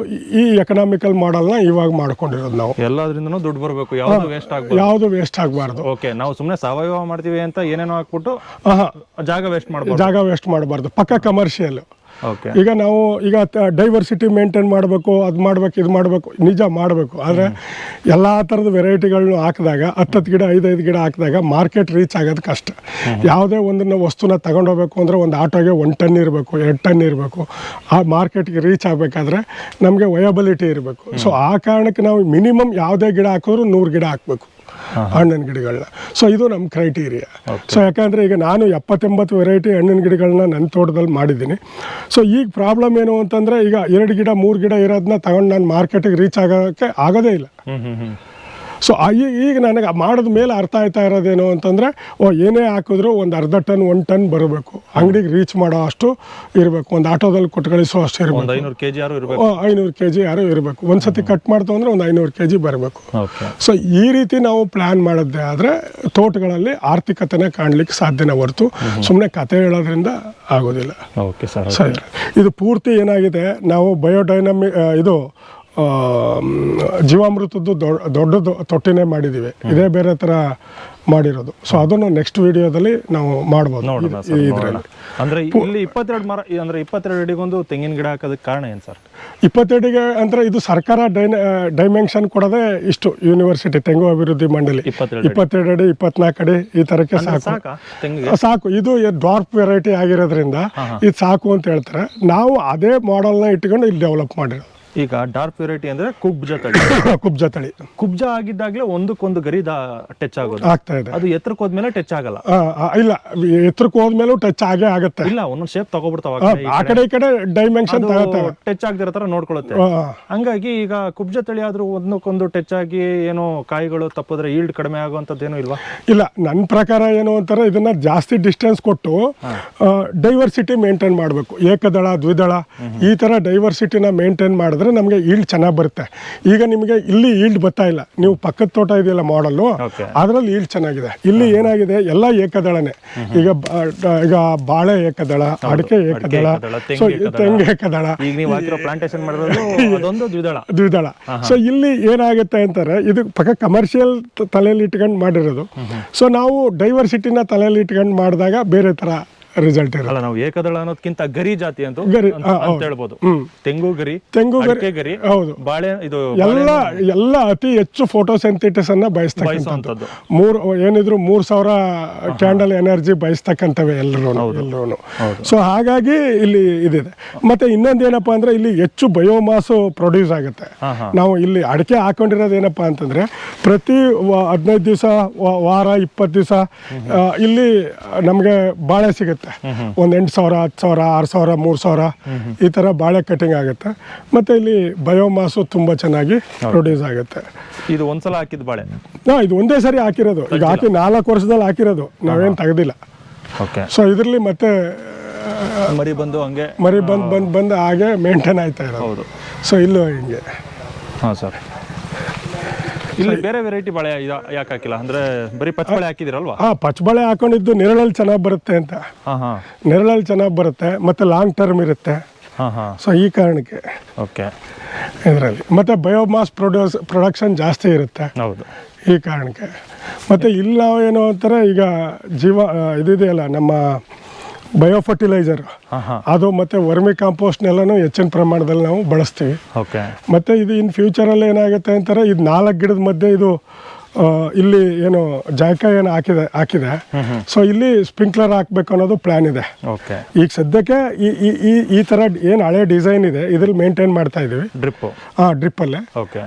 ಈ ಎಕನಾಮಿಕಲ್ ಮಾಡೆಲ್ನ ಇವಾಗ ಮಾಡ್ಕೊಂಡಿರೋದು ನಾವು. ಎಲ್ಲದ್ರಿಂದನೂ ದುಡ್ಡು ಬರಬೇಕು ಯಾವ್ದು ವೇಸ್ಟ್ ಆಗಬಾರ್ದು. ಯಾವುದು ವೇಸ್ಟ್ ಆಗಬಾರ್ದು. ಓಕೆ ನಾವು ಸುಮ್ಮನೆ ಸಾವಯವ ಮಾಡ್ತೀವಿ ಅಂತ ಏನೇನೋ ಹಾಕ್ಬಿಟ್ಟು ಜಾಗ ವೇಸ್ಟ್ ಮಾಡಬಾರ್ದು. ಜಾಗ ವೇಸ್ಟ್ ಮಾಡಬಾರ್ದು. ಪಕ್ಕ ಕಮರ್ಷಿಯಲ್ ಈಗ ನಾವು ಈಗ ಡೈವರ್ಸಿಟಿ ಮೇಂಟೈನ್ ಮಾಡಬೇಕು ಅದು ಮಾಡಬೇಕು ಇದು ಮಾಡಬೇಕು ನಿಜ ಮಾಡಬೇಕು. ಆದರೆ ಎಲ್ಲ ಥರದ ವೆರೈಟಿಗಳನ್ನ ಹಾಕಿದಾಗ ಹತ್ತತ್ತು ಗಿಡ ಐದೈದು ಗಿಡ ಹಾಕಿದಾಗ ಮಾರ್ಕೆಟ್ ರೀಚ್ ಆಗೋದು ಕಷ್ಟ. ಯಾವುದೇ ಒಂದನ್ನ ವಸ್ತುನ ತಗೊಂಡೋಗ್ಬೇಕು ಅಂದರೆ ಒಂದು ಆಟೋಗೆ ಒನ್ ಟನ್ ಇರಬೇಕು ಎರಡು ಟನ್ ಇರಬೇಕು. ಆ ಮಾರ್ಕೆಟ್ಗೆ ರೀಚ್ ಆಗಬೇಕಾದ್ರೆ ನಮಗೆ ವಯಬಿಲಿಟಿ ಇರಬೇಕು. ಸೊ ಆ ಕಾರಣಕ್ಕೆ ನಾವು ಮಿನಿಮಮ್ ಯಾವುದೇ ಗಿಡ ಹಾಕಿದ್ರು ನೂರು ಗಿಡ ಹಾಕಬೇಕು. ಹಣ್ಣಿನ ಗಿಡಗಳನ್ನ. ಸೊ ಇದು ನಮ್ಮ ಕ್ರೈಟೀರಿಯಾ ಸೊ ಯಾಕಂದರೆ ಈಗ ನಾನು ಎಪ್ಪತ್ತೆಂಬತ್ತು ವೆರೈಟಿ ಹಣ್ಣಿನ ಗಿಡಗಳನ್ನ ನನ್ನ ತೋಟದಲ್ಲಿ ಮಾಡಿದ್ದೀನಿ. ಸೊ ಈಗ ಪ್ರಾಬ್ಲಮ್ ಏನು ಅಂತಂದರೆ ಈಗ ಎರಡು ಗಿಡ ಮೂರು ಗಿಡ ಇರೋದನ್ನ ತಗೊಂಡು ನಾನು ಮಾರ್ಕೆಟಿಗೆ ರೀಚ್ ಆಗೋಕ್ಕೆ ಆಗೋದೇ ಇಲ್ಲ. ಸೊ ಈಗ ನನಗೆ ಮಾಡಿದ ಮೇಲೆ ಅರ್ಥ ಆಯ್ತಾ ಇರೋದೇನು ಅಂತಂದರೆ ಓ ಏನೇ ಹಾಕಿದ್ರು ಒಂದು ಅರ್ಧ ಟನ್ ಒಂದು ಟನ್ ಬರಬೇಕು. ಅಂಗಡಿಗೆ ರೀಚ್ ಮಾಡೋ ಅಷ್ಟು ಇರಬೇಕು. ಒಂದು ಆಟೋದಲ್ಲಿ ಕೊಟ್ಟು ಕಳಿಸೋ ಅಷ್ಟು ಇರಬೇಕು. ಐನೂರು ಕೆಜಿ ಯಾರು ಇರಬೇಕು. ಐನೂರು ಕೆ ಜಿ ಯಾರು ಇರಬೇಕು. ಒಂದು ಸತಿ ಕಟ್ ಮಾಡ್ತು ಅಂದರೆ ಒಂದು ಐನೂರು ಕೆ ಜಿ ಬರಬೇಕು ಸೊ ಈ ರೀತಿ ನಾವು ಪ್ಲ್ಯಾನ್ ಮಾಡಿದ್ದೆ ಆದರೆ ತೋಟಗಳಲ್ಲಿ ಆರ್ಥಿಕತೆನ ಕಾಣಲಿಕ್ಕೆ ಸಾಧ್ಯನೇ ಹೊರತು ಸುಮ್ಮನೆ ಕತೆ ಹೇಳೋದ್ರಿಂದ ಆಗೋದಿಲ್ಲ. ಓಕೆ ಸರ್ ಸರಿ. ಇದು ಪೂರ್ತಿ ಏನಾಗಿದೆ? ನಾವು ಬಯೋಡೈನಮಿ ಇದು ಜೀವಾಮೃತದ್ದು ದೊಡ್ಡ ದೊಡ್ಡದು ತೊಟ್ಟಿನೇ ಮಾಡಿದ್ದೀವಿ. ಇದೇ ಬೇರೆ ಥರ ಮಾಡಿರೋದು. ಸೊ ಅದನ್ನು ನೆಕ್ಸ್ಟ್ ವಿಡಿಯೋದಲ್ಲಿ ನಾವು ಮಾಡ್ಬೋದು. ಅಂದರೆ ಅಂದ್ರೆ ಇಲ್ಲಿ ಇಪ್ಪತ್ತೆರಡು ಮರ ಅಂದ್ರೆ ಇಪ್ಪತ್ತೆರಡು ಅಡಿಗೊಂದು ತೆಂಗಿನ ಗಿಡ ಹಾಕೋದಕ್ಕೆ ಕಾರಣ ಏನು ಸರ್? ಇಪ್ಪತ್ತೆರಡಿಗೆ ಅಂದರೆ ಇದು ಸರ್ಕಾರ ಡೈನ ಡೈಮೆನ್ಷನ್ ಕೊಡೋದೇ ಇಷ್ಟು ಯೂನಿವರ್ಸಿಟಿ ತೆಂಗು ಅಭಿವೃದ್ಧಿ ಮಂಡಳಿ. ಇಪ್ಪತ್ತೆರಡು ಅಡಿ. ಇಪ್ಪತ್ನಾಲ್ಕು ಅಡಿ ಈ ಥರಕ್ಕೆ ಸಾಕು. ಸಾಕಾ ಇದು ಡ್ವಾರ್ಫ್ ವೆರೈಟಿ ಆಗಿರೋದ್ರಿಂದ ಇದು ಸಾಕು ಅಂತ ಹೇಳ್ತಾರೆ. ನಾವು ಅದೇ ಮಾಡೆಲ್ನ ಇಟ್ಕೊಂಡು ಇಲ್ಲಿ ಡೆವಲಪ್ ಮಾಡಿರೋದು. ಈಗ ಡಾರ್ಕ್ ಪ್ಯೂರಿಟಿ ಅಂದ್ರೆ ಕುಬ್ಜ ತಳಿ. ಕುಬ್ಜ ತಳಿ. ಕುಬ್ಜ ಆಗಿದ್ದಾಗಲೇ ಒಂದಕ್ಕೊಂದು ಗರಿ ಟಚ್ ಆಗೋದು. ಆಗ್ತಾ ಇದೆ. ಅದು ಎತ್ತರಕ್ಕೆ ಹೋದ್ಮೇಲೆ ಟಚ್ ಆಗಲ್ಲ. ಆ, ಆ, ಇಲ್ಲ ಎತ್ತರಕ್ಕೆ ಹೋದ್ಮೇಲೂ ಟಚ್ ಆಗೇ ಆಗುತ್ತೆ. ಇಲ್ಲ ಒಂದೊಂದು ಶೇಪ್ ತಗೋಬಿಡ್ತಾವ ಆ, ಕಡೆ ಈ ಕಡೆ ಡೈಮೆನ್ಷನ್ ಟಚ್ ಆಗದಿರೋ ತರ ನೋಡ್ಕೊಳುತ್ತೆ ಹಂಗಾಗಿ ಈಗ ಕುಬ್ಜ ತಳಿ ಆದ್ರೂ ಒಂದಕ್ಕೊಂದು ಟಚ್ ಆಗಿ ಏನೋ ಕಾಯಿಗಳು ತಪ್ಪಿದ್ರೆ ಈಲ್ಡ್ ಕಡಿಮೆ ಆಗುವಂತದ್ದೇನು ಇಲ್ವಾ? ಇಲ್ಲ ನನ್ನ ಪ್ರಕಾರ ಏನು ಅಂತಾರೆ ಇದನ್ನ ಜಾಸ್ತಿ ಡಿಸ್ಟೆನ್ಸ್ ಕೊಟ್ಟು ಡೈವರ್ಸಿಟಿ ಮೇಂಟೈನ್ ಮಾಡಬೇಕು. ಏಕದಳ ದ್ವಿದಳ ಈ ಥರ ಡೈವರ್ಸಿಟಿನ ಮೇಂಟೈನ್ ಮಾಡಿದ್ರೆ ನಮಗೆ ಈಲ್ಡ್ ಚೆನ್ನಾಗಿ ಬರುತ್ತೆ. ಈಗ ನಿಮಗೆ ಇಲ್ಲಿ ಈಲ್ಡ್ ಬರ್ತಾ ಇಲ್ಲ. ನೀವು ಪಕ್ಕದ ತೋಟ ಇದೆಯಲ್ಲ ಮಾಡಲ್ಲು ಅದರಲ್ಲಿ ಈಲ್ಡ್ ಚೆನ್ನಾಗಿದೆ. ಇಲ್ಲಿ ಏನಾಗಿದೆ? ಎಲ್ಲ ಏಕದಳನೇ. ಈಗ ಈಗ ಬಾಳೆ ಏಕದಳ ಅಡಿಕೆ ಏಕದಳ ಸೊ. ತೆಂಗು ಏಕದಳ. ದ್ವಿದಳ. ಸೊ ಇಲ್ಲಿ ಏನಾಗುತ್ತೆ ಅಂತಾರೆ ಇದು ಪಕ್ಕ ಕಮರ್ಷಿಯಲ್ ತಲೆಯಲ್ಲಿ ಇಟ್ಕೊಂಡು ಮಾಡಿರೋದು. ಸೊ ನಾವು ಡೈವರ್ಸಿಟಿನ ತಲೆಯಲ್ಲಿ ಇಟ್ಕೊಂಡು ಮಾಡಿದಾಗ ಬೇರೆ ಥರ ರಿಸಲ್ಟ್ ಇರಲ್ಲ ಅಲ್ಲ ನಾವು ಏಕದಳ ಅನ್ನೋದಕ್ಕಿಂತ ಗರಿ ಜಾತಿ ಅಂತ ಗರಿ, ಅಂತ ಹಾ, ಅಂತ ಹೇಳ್ಬೋದು. ತೆಂಗು ಗರಿ ತೆಂಗು ಗರಿ ಅಡಿಕೆ ಗರಿ ಹೌದು. ಬಾಳೆ ಇದು ಎಲ್ಲ ಎಲ್ಲ ಅತಿ ಹೆಚ್ಚು ಫೋಟೋಸೆಂಥಿಟಿಸ್ ಅನ್ನ ಬಯಸ್ತಕ್ಕಂಥದ್ದು. ಮೂರು ಮೂರ್ ಏನಿದ್ರು ಮೂರ್ ಸಾವಿರ ಕ್ಯಾಂಡಲ್ ಎನರ್ಜಿ ಬಯಸ್ತಕ್ಕಂಥವೆ ಎಲ್ಲರೂ ಎಲ್ಲರೂ. ಸೊ ಹಾಗಾಗಿ ಇಲ್ಲಿ ಇದಿದೆ. ಮತ್ತೆ ಇನ್ನೊಂದೇನಪ್ಪ ಅಂದ್ರೆ ಇಲ್ಲಿ ಹೆಚ್ಚು ಬಯೋಮಾಸು ಪ್ರೊಡ್ಯೂಸ್ ಆಗುತ್ತೆ. ಹಾ ಹಾ ನಾವು ಇಲ್ಲಿ ಅಡಿಕೆ ಹಾಕೊಂಡಿರೋದು ಏನಪ್ಪಾ ಅಂತಂದ್ರೆ ಪ್ರತಿ ಹದಿನೈದು ದಿವಸ ವಾರ ಇಪ್ಪತ್ತು ದಿವಸ ಇಲ್ಲಿ ನಮಗೆ ಬಾಳೆ ಸಿಗುತ್ತೆ. ಒಂದು ಎಂಟು ಸಾವಿರ ಹತ್ತು ಸಾವಿರ ಆರು ಸಾವಿರ ಮೂರು ಸಾವಿರ ಈ ಥರ ಬಾಳೆ ಕಟಿಂಗ್ ಆಗುತ್ತೆ. ಮತ್ತು ಇಲ್ಲಿ ಬಯೋಮಾಸು ತುಂಬ ಚೆನ್ನಾಗಿ ಪ್ರೊಡ್ಯೂಸ್ ಆಗುತ್ತೆ. ಇದು ಒಂದ್ಸಲ ಹಾಕಿದ ಬಾಳೆ ಹಾಂ ಇದು ಒಂದೇ ಸರಿ ಹಾಕಿರೋದು. ಈಗ ಹಾಕಿ ನಾಲ್ಕು ವರ್ಷದಲ್ಲಿ ಹಾಕಿರೋದು. ನಾವೇನು ತೆಗೆದಿಲ್ಲ. ಓಕೆ ಸೊ ಇದರಲ್ಲಿ ಮತ್ತೆ ಮರಿ ಬಂದು ಹಂಗೆ ಮರಿ ಬಂದು ಬಂದು ಬಂದು ಹಾಗೆ ಮೇಂಟೈನ್ ಆಯ್ತಾ ಇರೋದು. ಹೌದು. ಸೊ ಇಲ್ಲೂ ಹಿಂಗೆ. ಹಾ ಸರ್. ಇಲ್ಲಿ. ಬೇರೆ ವೆರೈಟಿ ಬಾಳೆ ಯಾಕೆ ಹಾಕಿಲ್ಲ ಅಂದ್ರೆ ಬರೀ ಪಚ್ಚ ಬಾಳೆ ಹಾಕಿದಿರಲ್ವಾ? ಹಾ ಪಚ್ಚಬಾಳೆ ಹಾಕೊಂಡಿದ್ದು ನೆರಳಲ್ಲಿ ಚೆನ್ನಾಗಿ ಬರುತ್ತೆ ಅಂತ. ಹಾ ಹಾ. ನೆರಳಲ್ಲಿ ಚೆನ್ನಾಗಿ ಬರುತ್ತೆ ಮತ್ತೆ ಲಾಂಗ್ ಟರ್ಮ್ ಇರುತ್ತೆ. ಹಾ ಹಾ. ಸೊ ಈ ಕಾರಣಕ್ಕೆ. ಓಕೆ ಇದರಲ್ಲಿ. ಮತ್ತೆ ಬಯೋಮಾಸ್ ಪ್ರೊಡ್ಯೂಸ್ ಪ್ರೊಡಕ್ಷನ್ ಜಾಸ್ತಿ ಇರುತ್ತೆ. ಹೌದು. ಈ ಕಾರಣಕ್ಕೆ. ಮತ್ತೆ ಇಲ್ಲ ಏನೋ ಅಂತಾರೆ ಈಗ ಜೀವ ಇದಿದೆಯಲ್ಲ ನಮ್ಮ ಬಯೋ ಫರ್ಟಿಲೈಸರ್ ಅದು ಮತ್ತೆ ವರ್ಮಿ ಕಾಂಪೋಸ್ಟ್ನೆಲ್ಲನೂ ಹೆಚ್ಚಿನ ಪ್ರಮಾಣದಲ್ಲಿ ನಾವು ಬಳಸ್ತೀವಿ. ಮತ್ತು ಇದು ಇನ್ ಫ್ಯೂಚರಲ್ಲಿ ಏನಾಗುತ್ತೆ ಅಂತಾರೆ ಇದು ನಾಲ್ಕು ಗಿಡದ ಮಧ್ಯೆ ಇದು ಇಲ್ಲಿ ಏನು ಜಾಯ್ಕ ಏನು ಹಾಕಿದೆ ಹಾಕಿದೆ. ಸೊ ಇಲ್ಲಿ ಸ್ಪ್ರಿಂಕ್ಲರ್ ಹಾಕ್ಬೇಕು ಅನ್ನೋದು ಪ್ಲಾನ್ ಇದೆ. ಈಗ ಸದ್ಯಕ್ಕೆ ಈ ಈ ಈ ಈ ಥರ ಏನು ಹಳೆ ಡಿಸೈನ್ ಇದೆ ಇದ್ರಲ್ಲಿ ಮೇಂಟೈನ್ ಮಾಡ್ತಾ ಇದ್ದೀವಿ ಡ್ರಿಪ್ ಹಾಂ ಡ್ರಿಪ್ಪಲ್ಲೇ.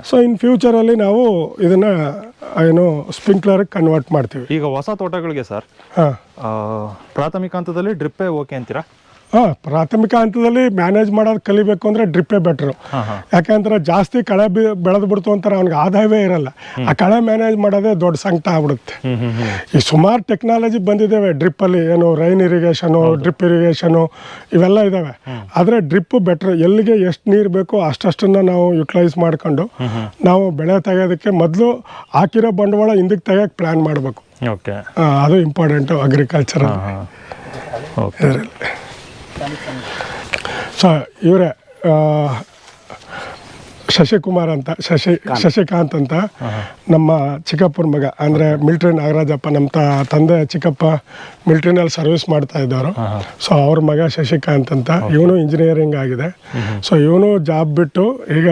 ಸೊ ಇನ್ ಫ್ಯೂಚರಲ್ಲಿ ನಾವು ಇದನ್ನ ಏನು ಸ್ಪ್ರಿಂಕ್ಲರ್ ಕನ್ವರ್ಟ್ ಮಾಡ್ತೀವಿ. ಈಗ ಹೊಸ ತೋಟಗಳಿಗೆ ಸರ್ ಹಾಂ. ಪ್ರಾಥಮಿಕ ಹಂತದಲ್ಲಿ ಡ್ರಿಪ್ಪೇ ಓಕೆ ಅಂತೀರಾ? ಹಾಂ ಪ್ರಾಥಮಿಕ ಹಂತದಲ್ಲಿ ಮ್ಯಾನೇಜ್ ಮಾಡೋದು ಕಲಿಬೇಕು ಅಂದರೆ ಡ್ರಿಪ್ಪೇ ಬೆಟ್ರು ಯಾಕೆಂದ್ರೆ ಜಾಸ್ತಿ ಕಳೆ ಬಿ ಬೆಳೆದು ಬಿಡ್ತು ಅಂತಾರೆ ಅವ್ನಿಗೆ ಆದಾಯವೇ ಇರಲ್ಲ. ಆ ಕಳೆ ಮ್ಯಾನೇಜ್ ಮಾಡೋದೇ ದೊಡ್ಡ ಸಂಕಟ ಆಗ್ಬಿಡುತ್ತೆ. ಈ ಸುಮಾರು ಟೆಕ್ನಾಲಜಿ ಬಂದಿದ್ದಾವೆ ಡ್ರಿಪ್ಪಲ್ಲಿ ಏನು ರೈನ್ ಇರಿಗೇಷನು ಡ್ರಿಪ್ ಇರಿಗೇಷನು ಇವೆಲ್ಲ ಇದ್ದಾವೆ ಆದರೆ ಡ್ರಿಪ್ ಬೆಟ್ರ್ ಎಲ್ಲಿಗೆ ಎಷ್ಟು ನೀರು ಬೇಕೋ ಅಷ್ಟಷ್ಟನ್ನು ನಾವು ಯುಟಿಲೈಸ್ ಮಾಡ್ಕೊಂಡು ನಾವು ಬೆಳೆ ತೆಗೆಯೋದಕ್ಕೆ ಮೊದಲು ಹಾಕಿರೋ ಬಂಡವಾಳ ಹಿಂದಕ್ಕೆ ತೆಗಿಯೋಕೆ ಪ್ಲ್ಯಾನ್ ಮಾಡಬೇಕು. ಓಕೆ. ಅದು ಇಂಪಾರ್ಟೆಂಟು ಅಗ್ರಿಕಲ್ಚರ್ ಓಕೆ. ಸೊ ಇವರೇ ಶಶಿಕುಮಾರ್ ಅಂತ ಶಶಿ ಶಶಿಕಾಂತ್ ಅಂತ ನಮ್ಮ ಚಿಕ್ಕಪ್ಪನ ಮಗ ಅಂದರೆ ಮಿಲ್ಟ್ರಿ ನಾಗರಾಜಪ್ಪ ನಮ್ಮ ತ ತಂದೆ ಚಿಕ್ಕಪ್ಪ ಮಿಲ್ಟ್ರಿನಲ್ಲಿ ಸರ್ವಿಸ್ ಮಾಡ್ತಾ ಇದ್ದವರು. ಸೊ ಅವ್ರ ಮಗ ಶಶಿಕಾಂತ್ ಅಂತ. ಇವನು ಇಂಜಿನಿಯರಿಂಗ್ ಆಗಿದೆ. ಸೊ ಇವನು ಜಾಬ್ ಬಿಟ್ಟು ಈಗ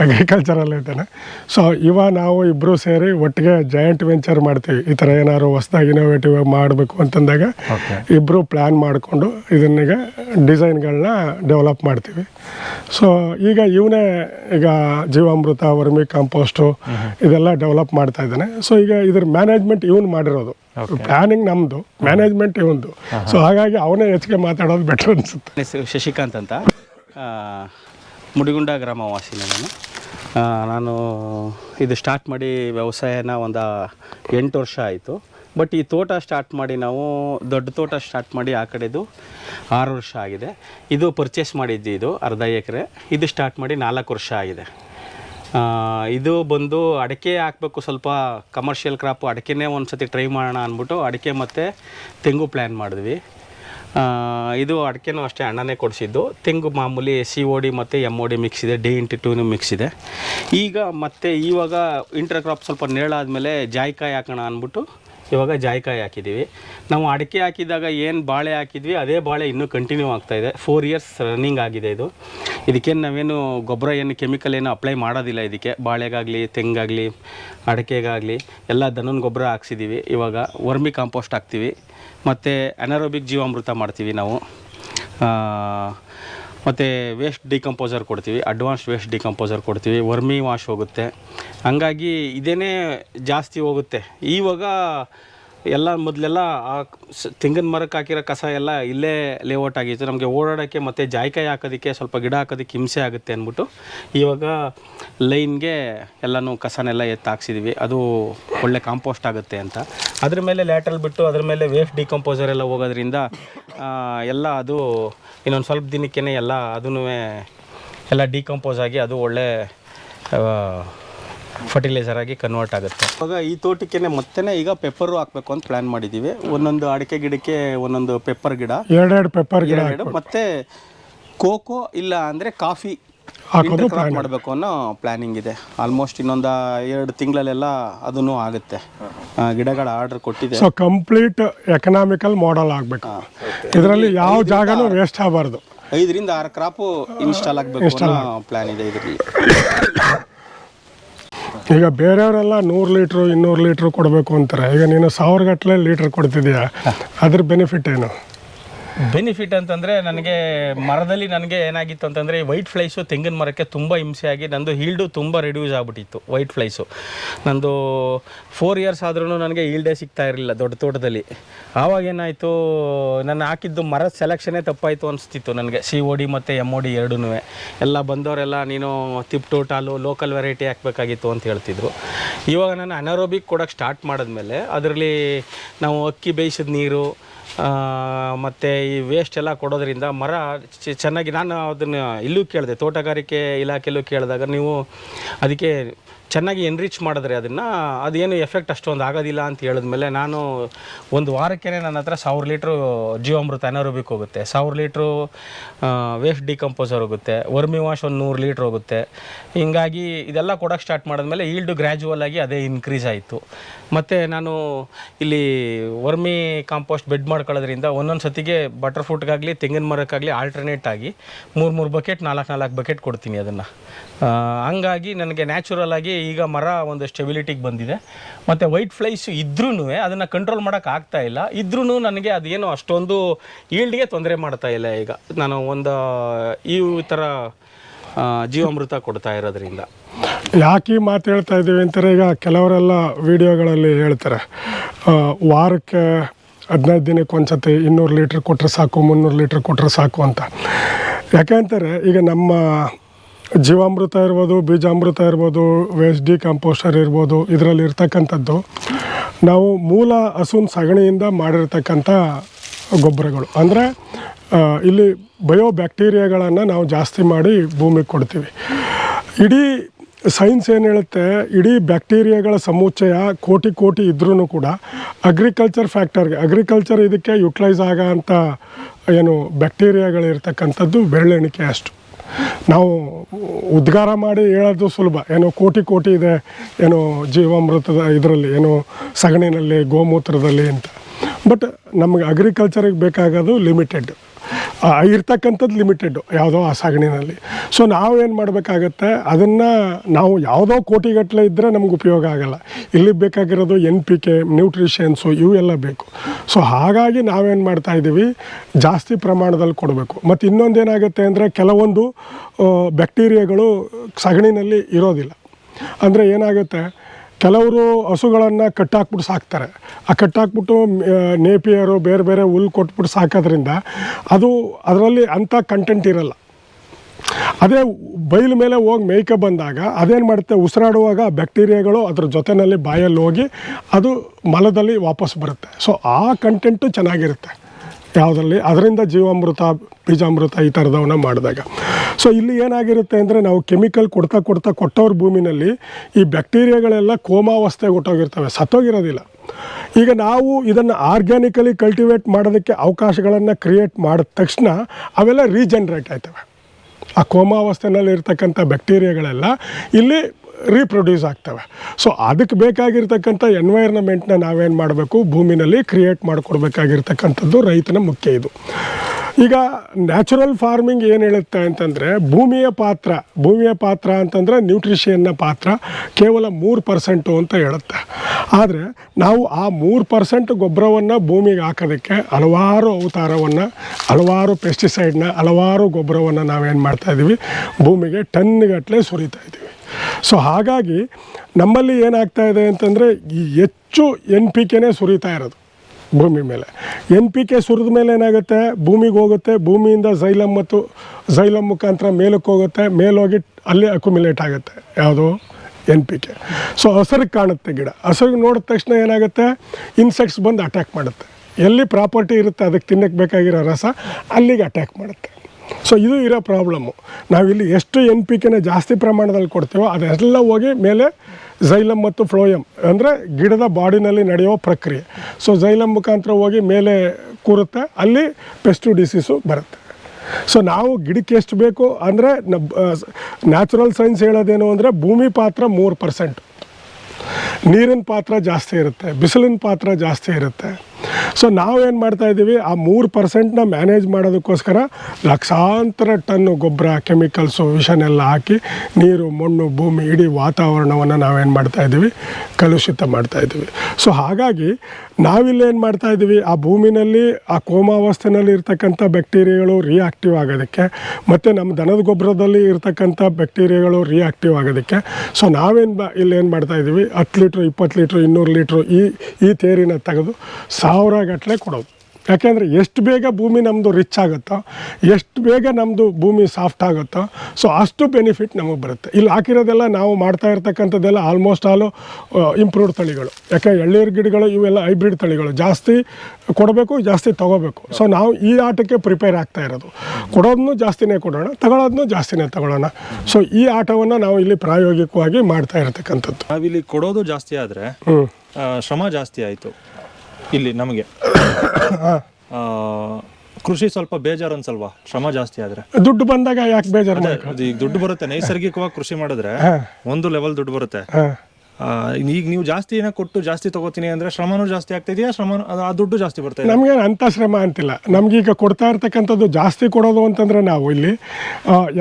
ಅಗ್ರಿಕಲ್ಚರಲ್ ಇದ್ದಾನೆ ಸೊ ಇವ ನಾವು ಇಬ್ಬರು ಸೇರಿ ಒಟ್ಟಿಗೆ ಜಾಯಿಂಟ್ ವೆಂಚರ್ ಮಾಡ್ತೀವಿ. ಈ ಥರ ಏನಾದ್ರು ಹೊಸ್ದಾಗಿ ಇನೋವೇಟಿವ್ ಮಾಡಬೇಕು ಅಂತಂದಾಗ ಇಬ್ಬರು ಪ್ಲ್ಯಾನ್ ಮಾಡಿಕೊಂಡು ಇದನ್ನೀಗ ಡಿಸೈನ್ಗಳನ್ನ ಡೆವಲಪ್ ಮಾಡ್ತೀವಿ. ಸೊ ಈಗ ಇವನೇ ಈಗ ಜೀವಾಮೃತ ವರ್ಮಿ ಕಾಂಪೋಸ್ಟು ಇದೆಲ್ಲ ಡೆವಲಪ್ ಮಾಡ್ತಾ ಇದ್ದಾನೆ. ಸೊ ಈಗ ಇದ್ರ ಮ್ಯಾನೇಜ್ಮೆಂಟ್ ಇವನು ಮಾಡಿರೋದು. ಪ್ಲಾನಿಂಗ್ ನಮ್ಮದು ಮ್ಯಾನೇಜ್ಮೆಂಟ್ ಇವಂದು ಸೊ ಹಾಗಾಗಿ ಅವನೇ ಹೆಚ್ಚಿಗೆ ಮಾತಾಡೋದು ಬೆಟರ್ ಅನ್ಸುತ್ತೆ. ಶಶಿಕಾಂತ್ ಅಂತ. ಆ, ಮುಡಿಗುಂಡ ಗ್ರಾಮ ವಾಸಿ ನಾನು ನಾನು ಇದು ಸ್ಟಾರ್ಟ್ ಮಾಡಿ ವ್ಯವಸಾಯನ ಒಂದು ಎಂಟು ವರ್ಷ ಆಯಿತು. ಬಟ್ ಈ ತೋಟ ಸ್ಟಾರ್ಟ್ ಮಾಡಿ ನಾವು, ದೊಡ್ಡ ತೋಟ ಸ್ಟಾರ್ಟ್ ಮಾಡಿ ಆ ಕಡೆದು ಆರು ವರ್ಷ ಆಗಿದೆ. ಇದು ಪರ್ಚೇಸ್ ಮಾಡಿದ್ದು ಇದು, ಅರ್ಧ ಎಕರೆ. ಇದು ಸ್ಟಾರ್ಟ್ ಮಾಡಿ ನಾಲ್ಕು ವರ್ಷ ಆಗಿದೆ. ಇದು ಬಂದು ಅಡಿಕೆ ಹಾಕಬೇಕು, ಸ್ವಲ್ಪ ಕಮರ್ಷಿಯಲ್ ಕ್ರಾಪು ಅಡಿಕೆನೇ ಒಂದು ಸತಿ ಟ್ರೈ ಮಾಡೋಣ ಅಂದ್ಬಿಟ್ಟು ಅಡಿಕೆ ಮತ್ತು ತೆಂಗು ಪ್ಲ್ಯಾನ್ ಮಾಡಿದ್ವಿ. ಇದು ಅಡಿಕೆನೂ ಅಷ್ಟೇ ಅಣ್ಣನೇ ಕೊಡಿಸಿದ್ದು. ತೆಂಗು ಮಾಮೂಲಿ ಸಿ ಒ ಡಿ ಮತ್ತು ಎಂ ಒ ಡಿ ಮಿಕ್ಸ್ ಇದೆ ಡಿ ಇಂಟಿ ಟೂನು ಮಿಕ್ಸ್ ಇದೆ. ಈಗ ಮತ್ತೆ ಇವಾಗ ಇಂಟರ್ ಕ್ರಾಪ್ ಸ್ವಲ್ಪ ನೆರಳಾದಮೇಲೆ ಜಾಯ್ಕಾಯಿ ಹಾಕೋಣ ಅಂದ್ಬಿಟ್ಟು ಇವಾಗ ಜಾಯ್ಕಾಯಿ ಹಾಕಿದ್ದೀವಿ. ನಾವು ಅಡಿಕೆ ಹಾಕಿದಾಗ ಏನು ಬಾಳೆ ಹಾಕಿದ್ವಿ, ಅದೇ ಬಾಳೆ ಇನ್ನೂ ಕಂಟಿನ್ಯೂ ಆಗ್ತಾ ಇದೆ. ಫೋರ್ ಇಯರ್ಸ್ ರನ್ನಿಂಗ್ ಆಗಿದೆ ಇದು. ಇದಕ್ಕೇನು ನಾವೇನು ಗೊಬ್ಬರ ಏನು ಕೆಮಿಕಲ್ ಏನು ಅಪ್ಲೈ ಮಾಡೋದಿಲ್ಲ ಇದಕ್ಕೆ. ಬಾಳೆಗಾಗಲಿ, ತೆಂಗಾಗಲಿ, ಅಡಿಕೆಗಾಗಲಿ, ಎಲ್ಲ ದನನ ಗೊಬ್ಬರ ಹಾಕ್ಸಿದ್ದೀವಿ. ಇವಾಗ ವರ್ಮಿ ಕಾಂಪೋಸ್ಟ್ ಹಾಕ್ತೀವಿ. ಮತ್ತು ಅನಾರೋಬಿಕ್ ಜೀವಾಮೃತ ಮಾಡ್ತೀವಿ ನಾವು. ಮತ್ತು ವೇಸ್ಟ್ ಡಿಕಂಪೋಸರ್ ಕೊಡ್ತೀವಿ ಅಡ್ವಾನ್ಸ್ ವೇಸ್ಟ್ ಡಿಕಂಪೋಸರ್ ಕೊಡ್ತೀವಿ, ವರ್ಮಿ ವಾಶ್ ಹೋಗುತ್ತೆ. ಹಂಗಾಗಿ ಇದೇನೇ ಜಾಸ್ತಿ ಹೋಗುತ್ತೆ. ಇವಾಗ ಎಲ್ಲ ಮೊದಲೆಲ್ಲ ಆ ತೆಂಗಿನ ಮರಕ್ಕೆ ಹಾಕಿರೋ ಕಸ ಎಲ್ಲ ಇಲ್ಲೇ ಲೇಔಟ್ ಆಗಿತ್ತು. ನಮಗೆ ಓಡಾಡೋಕ್ಕೆ ಮತ್ತು ಜಾಯ್ಕಾಯಿ ಹಾಕೋದಕ್ಕೆ ಸ್ವಲ್ಪ ಗಿಡ ಹಾಕೋದಕ್ಕೆ ಹಿಂಸೆ ಆಗುತ್ತೆ ಅಂದ್ಬಿಟ್ಟು ಇವಾಗ ಲೈನ್ಗೆ ಎಲ್ಲನೂ ಕಸನೆಲ್ಲ ಎತ್ತು ಹಾಕ್ಸಿದ್ವಿ. ಅದು ಒಳ್ಳೆ ಕಾಂಪೋಸ್ಟ್ ಆಗುತ್ತೆ ಅಂತ. ಅದ್ರ ಮೇಲೆ ಲ್ಯಾಟ್ರಲ್ ಬಿಟ್ಟು ಅದ್ರ ಮೇಲೆ ವೇಸ್ಟ್ ಡಿಕಂಪೋಸರ್ ಎಲ್ಲ ಹೋಗೋದ್ರಿಂದ ಎಲ್ಲ ಅದು ಇನ್ನೊಂದು ಸ್ವಲ್ಪ ದಿನಕ್ಕೇ ಎಲ್ಲ ಅದನ್ನೂ ಎಲ್ಲ ಡಿಕಂಪೋಸ್ ಆಗಿ ಅದು ಒಳ್ಳೆ ಫರ್ಟಿಲೈಸರ್ ಆಗಿ ಕನ್ವರ್ಟ್ ಆಗುತ್ತೆ. ಇವಾಗ ಈ ತೋಟಕ್ಕೆ ಮತ್ತೆ ಈಗ ಪೆಪ್ಪರ್ ಹಾಕಬೇಕು ಅಂತ ಪ್ಲಾನ್ ಮಾಡಿದ್ದೀವಿ ಒಂದೊಂದು ಅಡಿಕೆ ಗಿಡಕ್ಕೆ ಒಂದೊಂದು ಪೆಪ್ಪರ್ ಗಿಡ. ಎರಡೆರಡು ಪೆಪ್ಪರ್ ಗಿಡ ಮತ್ತೆ ಕೋಕೋ ಇಲ್ಲ ಅಂದರೆ ಕಾಫಿ ಮಾಡಬೇಕು ಅನ್ನೋ ಪ್ಲಾನಿಂಗ್ ಇದೆ. ಆಲ್ಮೋಸ್ಟ್ ಇನ್ನೊಂದು ಎರಡು ತಿಂಗಳಲ್ಲೆಲ್ಲ ಅದನ್ನು ಆಗುತ್ತೆ. ಆ, ಗಿಡಗಳ ಆರ್ಡರ್ ಕೊಟ್ಟಿದೆ. ಸೊ ಕಂಪ್ಲೀಟ್ ಎಕನಾಮಿಕಲ್ ಮಾಡೆಲ್ ಆಗಬೇಕು. ಇದರಲ್ಲಿ ಯಾವ ಜಾಗನೂ ವೇಸ್ಟ್ ಆಗಬಾರ್ದು. ಐದರಿಂದ ಆರು ಕ್ರಾಪು ಇನ್ಸ್ಟಾಲ್ ಆಗಬೇಕು ಅನ್ನೋ ಪ್ಲಾನ್ ಇದೆ ಇದರಲ್ಲಿ. ಈಗ ಬೇರೆಯವರೆಲ್ಲ ನೂರು ಲೀಟ್ರು, ಇನ್ನೂರು ಲೀಟ್ರು ಕೊಡಬೇಕು ಅಂತಾರೆ. ಈಗ ನೀನು ಸಾವಿರಗಟ್ಟಲೆ ಲೀಟ್ರ್ ಕೊಡ್ತಿದ್ಯಾ? ಅದ್ರ ಬೆನಿಫಿಟ್ ಏನು? ಬೆನಿಫಿಟ್ ಅಂತಂದರೆ ನನಗೆ ಮರದಲ್ಲಿ ನನಗೆ ಏನಾಗಿತ್ತು ಅಂತಂದರೆ ವೈಟ್ ಫ್ಲೈಸು ತೆಂಗಿನ ಮರಕ್ಕೆ ತುಂಬ ಹಿಂಸೆಯಾಗಿ ನಂದು ಹೀಲ್ಡು ತುಂಬ ರಿಡ್ಯೂಸ್ ಆಗಿಬಿಟ್ಟಿತ್ತು ವೈಟ್ ಫ್ಲೈಸು ನಂದು ಫೋರ್ ಇಯರ್ಸ್ ಆದ್ರೂ ನನಗೆ ಹೀಲ್ಡೇ ಸಿಗ್ತಾ ಇರಲಿಲ್ಲ ದೊಡ್ಡ ತೋಟದಲ್ಲಿ. ಆವಾಗ ಏನಾಯಿತು ನಾನು ಹಾಕಿದ್ದು ಮರದ ಸೆಲೆಕ್ಷನೇ ತಪ್ಪಾಯಿತು ಅನಿಸ್ತಿತ್ತು ನನಗೆ. ಸಿ ಒ ಡಿ ಮತ್ತು ಎಂ ಒ ಡಿ ಎರಡೂ ಎಲ್ಲ ಬಂದವರೆಲ್ಲ ನೀನು ತಿಪ್ಟು ಟಾಲು ಲೋಕಲ್ ವೆರೈಟಿ ಹಾಕಬೇಕಾಗಿತ್ತು ಅಂತ ಹೇಳ್ತಿದ್ರು. ಇವಾಗ ನಾನು ಅನಾರೋಬಿಕ್ ಕೊಡೋಕ್ಕೆ ಸ್ಟಾರ್ಟ್ ಮಾಡಿದ್ಮೇಲೆ ಅದರಲ್ಲಿ ನಾವು ಅಕ್ಕಿ ಬೇಯಿಸಿದ ನೀರು ಮತ್ತು ಈ ವೇಸ್ಟ್ ಎಲ್ಲ ಕೊಡೋದ್ರಿಂದ ಮರ ಚೆನ್ನಾಗಿ ನಾನು ಅದನ್ನು ಇಲ್ಲೂ ಕೇಳಿದೆ, ತೋಟಗಾರಿಕೆ ಇಲಾಖೆಯಲ್ಲೂ ಕೇಳಿದಾಗ ನೀವು ಅದಕ್ಕೆ ಚೆನ್ನಾಗಿ ಎನ್ರಿಚ್ ಮಾಡಿದ್ರೆ ಅದನ್ನು, ಅದೇನು ಎಫೆಕ್ಟ್ ಅಷ್ಟೊಂದು ಆಗೋದಿಲ್ಲ ಅಂತ ಹೇಳಿದ್ಮೇಲೆ ನಾನು ಒಂದು ವಾರಕ್ಕೆ ನನ್ನ ಹತ್ರ ಸಾವಿರ ಲೀಟ್ರು ಜೀವಾಮೃತ ಅನಾರೋಬಿಕ್ ಹೋಗುತ್ತೆ. ಸಾವಿರ ಲೀಟ್ರು ವೇಸ್ಟ್ ಡಿಕಂಪೋಸರ್ ಹೋಗುತ್ತೆ. ವರ್ಮಿ ವಾಶ್ ಒಂದು ನೂರು ಲೀಟ್ರ್ ಹೋಗುತ್ತೆ. ಹಿಂಗಾಗಿ ಇದೆಲ್ಲ ಕೊಡೋಕ್ಕೆ ಸ್ಟಾರ್ಟ್ ಮಾಡಿದ್ಮೇಲೆ ಈಲ್ಡು ಗ್ರ್ಯಾಜುವಲ್ ಆಗಿ ಅದೇ ಇನ್ಕ್ರೀಸ್ ಆಯಿತು. ಮತ್ತು ನಾನು ಇಲ್ಲಿ ವರ್ಮಿ ಕಾಂಪೋಸ್ಟ್ ಬೆಡ್ ಮಾಡ್ಕೊಳ್ಳೋದ್ರಿಂದ ಒಂದೊಂದು ಸತಿಗೆ ಬಟರ್ ಫ್ರೂಟ್ಗಾಗಲಿ ತೆಂಗಿನ ಮರಕ್ಕಾಗಲಿ ಆಲ್ಟರ್ನೇಟ್ ಆಗಿ ಮೂರು ಮೂರು ಬಕೆಟ್ ನಾಲ್ಕು ನಾಲ್ಕು ಬಕೆಟ್ ಕೊಡ್ತೀನಿ ಅದನ್ನು. ಹಂಗಾಗಿ ನನಗೆ ನ್ಯಾಚುರಲ್ ಆಗಿ ಈಗ ಮರ ಒಂದು ಸ್ಟೆಬಿಲಿಟಿಗೆ ಬಂದಿದೆ. ಮತ್ತು ವೈಟ್ ಫ್ಲೈಸ್ ಇದ್ರೂ ಅದನ್ನು ಕಂಟ್ರೋಲ್ ಮಾಡೋಕೆ ಆಗ್ತಾ ಇಲ್ಲ. ಇದ್ರೂ ನನಗೆ ಅದೇನು ಅಷ್ಟೊಂದು ಈಲ್ಡ್ಗೆ ತೊಂದರೆ ಮಾಡ್ತಾ ಇಲ್ಲ ಈಗ. ನಾನು ಒಂದು, ಈ ಥರ ಜೀವಾಮೃತ ಕೊಡ್ತಾ ಇರೋದ್ರಿಂದ. ಯಾಕೆ ಮಾತು ಹೇಳ್ತಾ ಇದ್ದೀವಿ ಅಂತಾರೆ, ಈಗ ಕೆಲವರೆಲ್ಲ ವಿಡಿಯೋಗಳಲ್ಲಿ ಹೇಳ್ತಾರೆ. ವಾರಕ್ಕೆ ಹದಿನೈದು ದಿನಕ್ಕೆ ಒಂದ್ಸತಿ ಇನ್ನೂರು ಲೀಟ್ರ್ ಕೊಟ್ಟರೆ ಸಾಕು, ಮುನ್ನೂರು ಲೀಟ್ರ್ ಕೊಟ್ಟರೆ ಸಾಕು ಅಂತ. ಯಾಕೆ ಅಂತಾರೆ, ಈಗ ನಮ್ಮ ಜೀವಾಮೃತ ಇರ್ಬೋದು, ಬೀಜಾಮೃತ ಇರ್ಬೋದು ವೇಸ್ಟ್ ಡಿ ಕಾಂಪೋಸ್ಟರ್ ಇರ್ಬೋದು, ಇದರಲ್ಲಿ ಇರ್ತಕ್ಕಂಥದ್ದು, ನಾವು ಮೂಲ ಹಸುವಿನ ಸಗಣಿಯಿಂದ ಮಾಡಿರ್ತಕ್ಕಂಥ ಗೊಬ್ಬರಗಳು. ಅಂದರೆ ಇಲ್ಲಿ ಬಯೋ ಬ್ಯಾಕ್ಟೀರಿಯಾಗಳನ್ನು ನಾವು ಜಾಸ್ತಿ ಮಾಡಿ ಭೂಮಿಗೆ ಕೊಡ್ತೀವಿ. ಇಡೀ ಸೈನ್ಸ್ ಏನು ಹೇಳುತ್ತೆ, ಇಡೀ ಬ್ಯಾಕ್ಟೀರಿಯಾಗಳ ಸಮುಚ್ಚಯ ಕೋಟಿ ಕೋಟಿ ಇದ್ರೂ ಕೂಡ ಅಗ್ರಿಕಲ್ಚರ್ ಫ್ಯಾಕ್ಟರ್ಗೆ, ಅಗ್ರಿಕಲ್ಚರ್ ಇದಕ್ಕೆ ಯುಟಿಲೈಸ್ ಆಗೋ ಅಂಥ ಏನು ಬ್ಯಾಕ್ಟೀರಿಯಾಗಳಿರ್ತಕ್ಕಂಥದ್ದು ಬೆರಳೆಣಿಕೆ ಅಷ್ಟು. ನಾವು ಉದ್ಗಾರ ಮಾಡಿ ಹೇಳೋದು ಸುಲಭ. ಏನೋ ಕೋಟಿ ಕೋಟಿ ಇದೆ, ಏನೋ ಜೀವಾಮೃತದ ಇದರಲ್ಲಿ, ಏನೋ ಸಗಣಿನಲ್ಲಿ, ಗೋಮೂತ್ರದಲ್ಲಿ ಅಂತ. ಬಟ್ ನಮಗೆ ಅಗ್ರಿಕಲ್ಚರಿಗೆ ಬೇಕಾಗೋದು ಲಿಮಿಟೆಡ್ ಇರ್ತಕ್ಕಂಥದ್ದು ಲಿಮಿಟೆಡ್ ಯಾವುದೋ ಆ ಸಾಗಣಿನಲ್ಲಿ. ಸೊ ನಾವೇನು ಮಾಡಬೇಕಾಗತ್ತೆ, ಅದನ್ನು ನಾವು ಯಾವುದೋ ಕೋಟಿಗಟ್ಟಲೆ ಇದ್ದರೆ ನಮ್ಗೆ ಉಪಯೋಗ ಆಗಲ್ಲ. ಇಲ್ಲಿ ಬೇಕಾಗಿರೋದು ಎನ್ ಪಿ ಕೆ ನ್ಯೂಟ್ರಿಷನ್ಸು ಇವೆಲ್ಲ ಬೇಕು. ಸೊ ಹಾಗಾಗಿ ನಾವೇನು ಮಾಡ್ತಾ ಇದ್ದೀವಿ ಜಾಸ್ತಿ ಪ್ರಮಾಣದಲ್ಲಿ ಕೊಡಬೇಕು. ಮತ್ತು ಇನ್ನೊಂದೇನಾಗುತ್ತೆ ಅಂದರೆ, ಕೆಲವೊಂದು ಬ್ಯಾಕ್ಟೀರಿಯಾಗಳು ಸಗಣಿನಲ್ಲಿ ಇರೋದಿಲ್ಲ. ಅಂದರೆ ಏನಾಗುತ್ತೆ ಕೆಲವರು ಹಸುಗಳನ್ನು ಕಟ್ಟಾಕ್ಬಿಟ್ಟು ಸಾಕ್ತಾರೆ. ಆ ಕಟ್ಟಾಕ್ಬಿಟ್ಟು ನೇಪಿಯರು ಬೇರೆ ಬೇರೆ ಹುಲ್ ಕೊಟ್ಬಿಟ್ಟು ಸಾಕೋದ್ರಿಂದ ಅದು ಅದರಲ್ಲಿ ಅಂಥ ಕಂಟೆಂಟ್ ಇರಲ್ಲ. ಅದೇ ಬೈಲ್ ಮೇಲೆ ಹೋಗಿ ಮೇಯ್ಕ ಬಂದಾಗ ಅದೇನು ಮಾಡುತ್ತೆ? ಉಸಿರಾಡುವಾಗ ಬ್ಯಾಕ್ಟೀರಿಯಾಗಳು ಅದ್ರ ಜೊತೆಯಲ್ಲಿ ಬಾಯಲ್ಲಿ ಹೋಗಿ ಅದು ಮಲದಲ್ಲಿ ವಾಪಸ್ ಬರುತ್ತೆ. ಸೊ ಆ ಕಂಟೆಂಟು ಚೆನ್ನಾಗಿರುತ್ತೆ. ಯಾವುದರಲ್ಲಿ? ಅದರಿಂದ ಜೀವಾಮೃತ, ಬೀಜಾಮೃತ ಈ ಥರದವನ್ನ ಮಾಡಿದಾಗ. ಸೊ ಇಲ್ಲಿ ಏನಾಗಿರುತ್ತೆ ಅಂದರೆ ನಾವು ಕೆಮಿಕಲ್ ಕೊಡ್ತಾ ಕೊಡ್ತಾ ಕೊಟ್ಟವ್ರ ಭೂಮಿನಲ್ಲಿ ಈ ಬ್ಯಾಕ್ಟೀರಿಯಾಗಳೆಲ್ಲ ಕೋಮಾವಸ್ಥೆಗೆ ಹೊಟ್ಟೋಗಿರ್ತವೆ. ಸತ್ತೋಗಿರೋದಿಲ್ಲ. ಈಗ ನಾವು ಇದನ್ನು ಆರ್ಗ್ಯಾನಿಕಲಿ ಕಲ್ಟಿವೇಟ್ ಮಾಡೋದಕ್ಕೆ ಅವಕಾಶಗಳನ್ನು ಕ್ರಿಯೇಟ್ ಮಾಡಿದ ತಕ್ಷಣ ಅವೆಲ್ಲ ರೀಜನ್ರೇಟ್ ಆಯ್ತವೆ. ಆ ಕೋಮಾವಸ್ಥೆನಲ್ಲಿ ಇರ್ತಕ್ಕಂಥ ಬ್ಯಾಕ್ಟೀರಿಯಾಗಳೆಲ್ಲ ಇಲ್ಲಿ ರೀಪ್ರೊಡ್ಯೂಸ್ ಆಗ್ತವೆ. ಸೊ ಅದಕ್ಕೆ ಬೇಕಾಗಿರ್ತಕ್ಕಂಥ ಎನ್ವೈರ್ನಮೆಂಟ್ನ ನಾವೇನು ಮಾಡಬೇಕು? ಭೂಮಿನಲ್ಲಿ ಕ್ರಿಯೇಟ್ ಮಾಡಿಕೊಡ್ಬೇಕಾಗಿರ್ತಕ್ಕಂಥದ್ದು ರೈತನ ಮುಖ್ಯ ಇದು. ಈಗ ನ್ಯಾಚುರಲ್ ಫಾರ್ಮಿಂಗ್ ಏನು ಹೇಳುತ್ತೆ ಅಂತಂದರೆ, ಭೂಮಿಯ ಪಾತ್ರ ಭೂಮಿಯ ಪಾತ್ರ ಅಂತಂದರೆ ನ್ಯೂಟ್ರಿಷಿಯನ್ನ ಪಾತ್ರ ಕೇವಲ ಮೂರು ಪರ್ಸೆಂಟು ಅಂತ ಹೇಳುತ್ತೆ. ಆದರೆ ನಾವು ಆ ಮೂರು ಪರ್ಸೆಂಟ್ ಗೊಬ್ಬರವನ್ನು ಭೂಮಿಗೆ ಹಾಕೋದಕ್ಕೆ ಹಲವಾರು ಅವತಾರವನ್ನು, ಹಲವಾರು ಪೆಸ್ಟಿಸೈಡ್ನ ಹಲವಾರು ಗೊಬ್ಬರವನ್ನು ನಾವೇನು ಮಾಡ್ತಾಯಿದ್ದೀವಿ ಭೂಮಿಗೆ ಟನ್ಗಟ್ಟಲೆ ಸುರಿತಾ ಇದ್ದೀವಿ ಸೊ ಹಾಗಾಗಿ ನಮ್ಮಲ್ಲಿ ಏನಾಗ್ತಾ ಇದೆ ಅಂತಂದರೆ ಈ ಹೆಚ್ಚು ಎನ್ ಪಿ ಕೆನೇ ಸುರಿತಾ ಇರೋದು ಭೂಮಿ ಮೇಲೆ. ಎನ್ ಪಿ ಕೆ ಸುರಿದ ಮೇಲೆ ಏನಾಗುತ್ತೆ? ಭೂಮಿಗೆ ಹೋಗುತ್ತೆ, ಭೂಮಿಯಿಂದ ಝೈಲಮ್ ಮತ್ತು ಝೈಲಮ್ ಮುಖಾಂತರ ಮೇಲಕ್ಕೆ ಹೋಗುತ್ತೆ, ಮೇಲೋಗಿ ಅಲ್ಲಿ ಅಕ್ಯುಮಿಲೇಟ್ ಆಗುತ್ತೆ. ಯಾವುದು? N P K. ಸೊ ಹಸಿರಿಗೆ ಕಾಣುತ್ತೆ ಗಿಡ. ಹಸಿರಿಗೆ ನೋಡಿದ ತಕ್ಷಣ ಏನಾಗುತ್ತೆ? ಇನ್ಸೆಕ್ಟ್ಸ್ ಬಂದು ಅಟ್ಯಾಕ್ ಮಾಡುತ್ತೆ. ಎಲ್ಲಿ ಪ್ರಾಪರ್ಟಿ ಇರುತ್ತೆ, ಅದಕ್ಕೆ ತಿನ್ನಕ್ಕೆ ಬೇಕಾಗಿರೋ ರಸ ಅಲ್ಲಿಗೆ ಅಟ್ಯಾಕ್ ಮಾಡುತ್ತೆ. ಸೊ ಇದು ಇರೋ ಪ್ರಾಬ್ಲಮ್ಮು ನಾವಿಲ್ಲಿ ಎಷ್ಟು ಎನ್ ಪಿ ಕೆನ ಜಾಸ್ತಿ ಪ್ರಮಾಣದಲ್ಲಿ ಕೊಡ್ತೀವೋ ಅದೆಲ್ಲ ಹೋಗಿ ಮೇಲೆ ಝೈಲಮ್ ಮತ್ತು ಫ್ಲೋಯಮ್ ಅಂದರೆ ಗಿಡದ ಬಾಡಿನಲ್ಲಿ ನಡೆಯುವ ಪ್ರಕ್ರಿಯೆ. ಸೊ ಝೈಲಮ್ ಮುಖಾಂತರ ಹೋಗಿ ಮೇಲೆ ಕೂರುತ್ತೆ, ಅಲ್ಲಿ ಪೆಸ್ಟು ಡಿಸೀಸು ಬರುತ್ತೆ. ಸೊ ನಾವು ಗಿಡಕ್ಕೆ ಎಷ್ಟು ಬೇಕು ಅಂದರೆ ನ್ಯಾಚುರಲ್ ಸೈನ್ಸ್ ಹೇಳೋದೇನು ಅಂದರೆ, ಭೂಮಿ ಪಾತ್ರ ಮೂರು ಪರ್ಸೆಂಟ್ ನೀರಿನ ಪಾತ್ರ ಜಾಸ್ತಿ ಇರುತ್ತೆ, ಬಿಸಿಲಿನ ಪಾತ್ರ ಜಾಸ್ತಿ ಇರುತ್ತೆ. ಸೊ ನಾವೇನು ಮಾಡ್ತಾ ಇದ್ದೀವಿ? ಆ ಮೂರು ಪರ್ಸೆಂಟ್ನ ಮ್ಯಾನೇಜ್ ಮಾಡೋದಕ್ಕೋಸ್ಕರ ಲಕ್ಷಾಂತರ ಟನ್ನು ಗೊಬ್ಬರ ಕೆಮಿಕಲ್ಸು ವಿಷನೆಲ್ಲ ಹಾಕಿ ನೀರು, ಮಣ್ಣು, ಭೂಮಿ, ಇಡೀ ವಾತಾವರಣವನ್ನು ನಾವೇನು ಮಾಡ್ತಾ ಇದ್ದೀವಿ? ಕಲುಷಿತ ಮಾಡ್ತಾ ಇದ್ದೀವಿ. ಸೊ ಹಾಗಾಗಿ ನಾವಿಲ್ಲಿ ಏನು ಮಾಡ್ತಾ ಇದ್ದೀವಿ? ಆ ಭೂಮಿನಲ್ಲಿ, ಆ ಕೋಮಾವಸ್ಥೆನಲ್ಲಿ ಇರ್ತಕ್ಕಂಥ ಬ್ಯಾಕ್ಟೀರಿಯಾಗಳು ರಿಯಾಕ್ಟಿವ್ ಆಗೋದಕ್ಕೆ ಮತ್ತು ನಮ್ಮ ದನದ ಗೊಬ್ಬರದಲ್ಲಿ ಇರ್ತಕ್ಕಂಥ ಬ್ಯಾಕ್ಟೀರಿಯಾಗಳು ರಿಯಾಕ್ಟಿವ್ ಆಗೋದಕ್ಕೆ. ಸೊ ನಾವೇನು ಬ ಇಲ್ಲಿ ಏನು ಮಾಡ್ತಾ ಇದ್ದೀವಿ? ಹತ್ತು ಲೀಟ್ರು, ಇಪ್ಪತ್ತು ಲೀಟ್ರು, ಇನ್ನೂರು ಲೀಟ್ರು ಈ ಈ ತೇರಿನ ತೆಗೆದು ಸಾವಿರ ಗಟ್ಟಲೆ ಕೊಡೋದು. ಯಾಕೆಂದರೆ ಎಷ್ಟು ಬೇಗ ಭೂಮಿ ನಮ್ಮದು ರಿಚ್ ಆಗುತ್ತೋ ಎಷ್ಟು ಬೇಗ ನಮ್ಮದು ಭೂಮಿ ಸಾಫ್ಟ್ ಆಗುತ್ತೋ ಸೊ ಅಷ್ಟು ಬೆನಿಫಿಟ್ ನಮಗೆ ಬರುತ್ತೆ. ಇಲ್ಲಿ ಹಾಕಿರೋದೆಲ್ಲ ನಾವು ಮಾಡ್ತಾ ಇರ್ತಕ್ಕಂಥದ್ದೆಲ್ಲ ಆಲ್ಮೋಸ್ಟ್ ಆಲು ಇಂಪ್ರೂವ್ಡ್ ತಳಿಗಳು. ಯಾಕೆ ಎಳ್ಳೀರು ಗಿಡಗಳು ಇವೆಲ್ಲ ಹೈಬ್ರಿಡ್ ತಳಿಗಳು. ಜಾಸ್ತಿ ಕೊಡಬೇಕು ಜಾಸ್ತಿ ತೊಗೋಬೇಕು. ಸೊ ನಾವು ಈ ಆಟಕ್ಕೆ ಪ್ರಿಪೇರ್ ಆಗ್ತಾ ಇರೋದು. ಕೊಡೋದನ್ನು ಜಾಸ್ತಿನೇ ಕೊಡೋಣ ತಗೊಳ್ಳೋದನ್ನು ಜಾಸ್ತಿನೇ ತಗೊಳ್ಳೋಣ ಸೊ ಈ ಆಟವನ್ನು ನಾವು ಇಲ್ಲಿ ಪ್ರಾಯೋಗಿಕವಾಗಿ ಮಾಡ್ತಾ ಇರತಕ್ಕಂಥದ್ದು. ನಾವಿಲ್ಲಿ ಕೊಡೋದು ಜಾಸ್ತಿ ಆದರೆ ಶ್ರಮ ಜಾಸ್ತಿ ಆಯ್ತು. ಇಲ್ಲಿ ನಮಗೆ. ಆ, ಕೃಷಿ ಸ್ವಲ್ಪ ಬೇಜಾರು ಅನ್ಸಲ್ವಾ ಶ್ರಮ ಜಾಸ್ತಿ ಆದ್ರೆ. ದುಡ್ಡು ಬಂದಾಗ ಯಾಕೆ ಬೇಜಾರು ಈಗ ದುಡ್ಡು ಬರುತ್ತೆ. ನೈಸರ್ಗಿಕವಾಗಿ ಕೃಷಿ ಮಾಡಿದ್ರೆ ಒಂದು ಲೆವೆಲ್ ದುಡ್ಡು ಬರುತ್ತೆ. ಈಗ ನೀವು ಜಾಸ್ತಿ ಏನೋ ಕೊಟ್ಟು ಜಾಸ್ತಿ ತಗೋತೀನಿ ಅಂದ್ರೆ ಶ್ರಮನೂ ಜಾಸ್ತಿ ಆಗ್ತಿದೆಯಾ ಶ್ರಮ ಆ ದುಡ್ಡು ಜಾಸ್ತಿ ಬರ್ತಾ ಇದೆ? ನಮಗೇನು ಅಂಥ ಶ್ರಮ ಅಂತಿಲ್ಲ. ನಮಗೀಗ ಕೊಡ್ತಾ ಇರ್ತಕ್ಕಂಥದ್ದು ಜಾಸ್ತಿ ಕೊಡೋದು ಅಂತಂದ್ರೆ ನಾವು ಇಲ್ಲಿ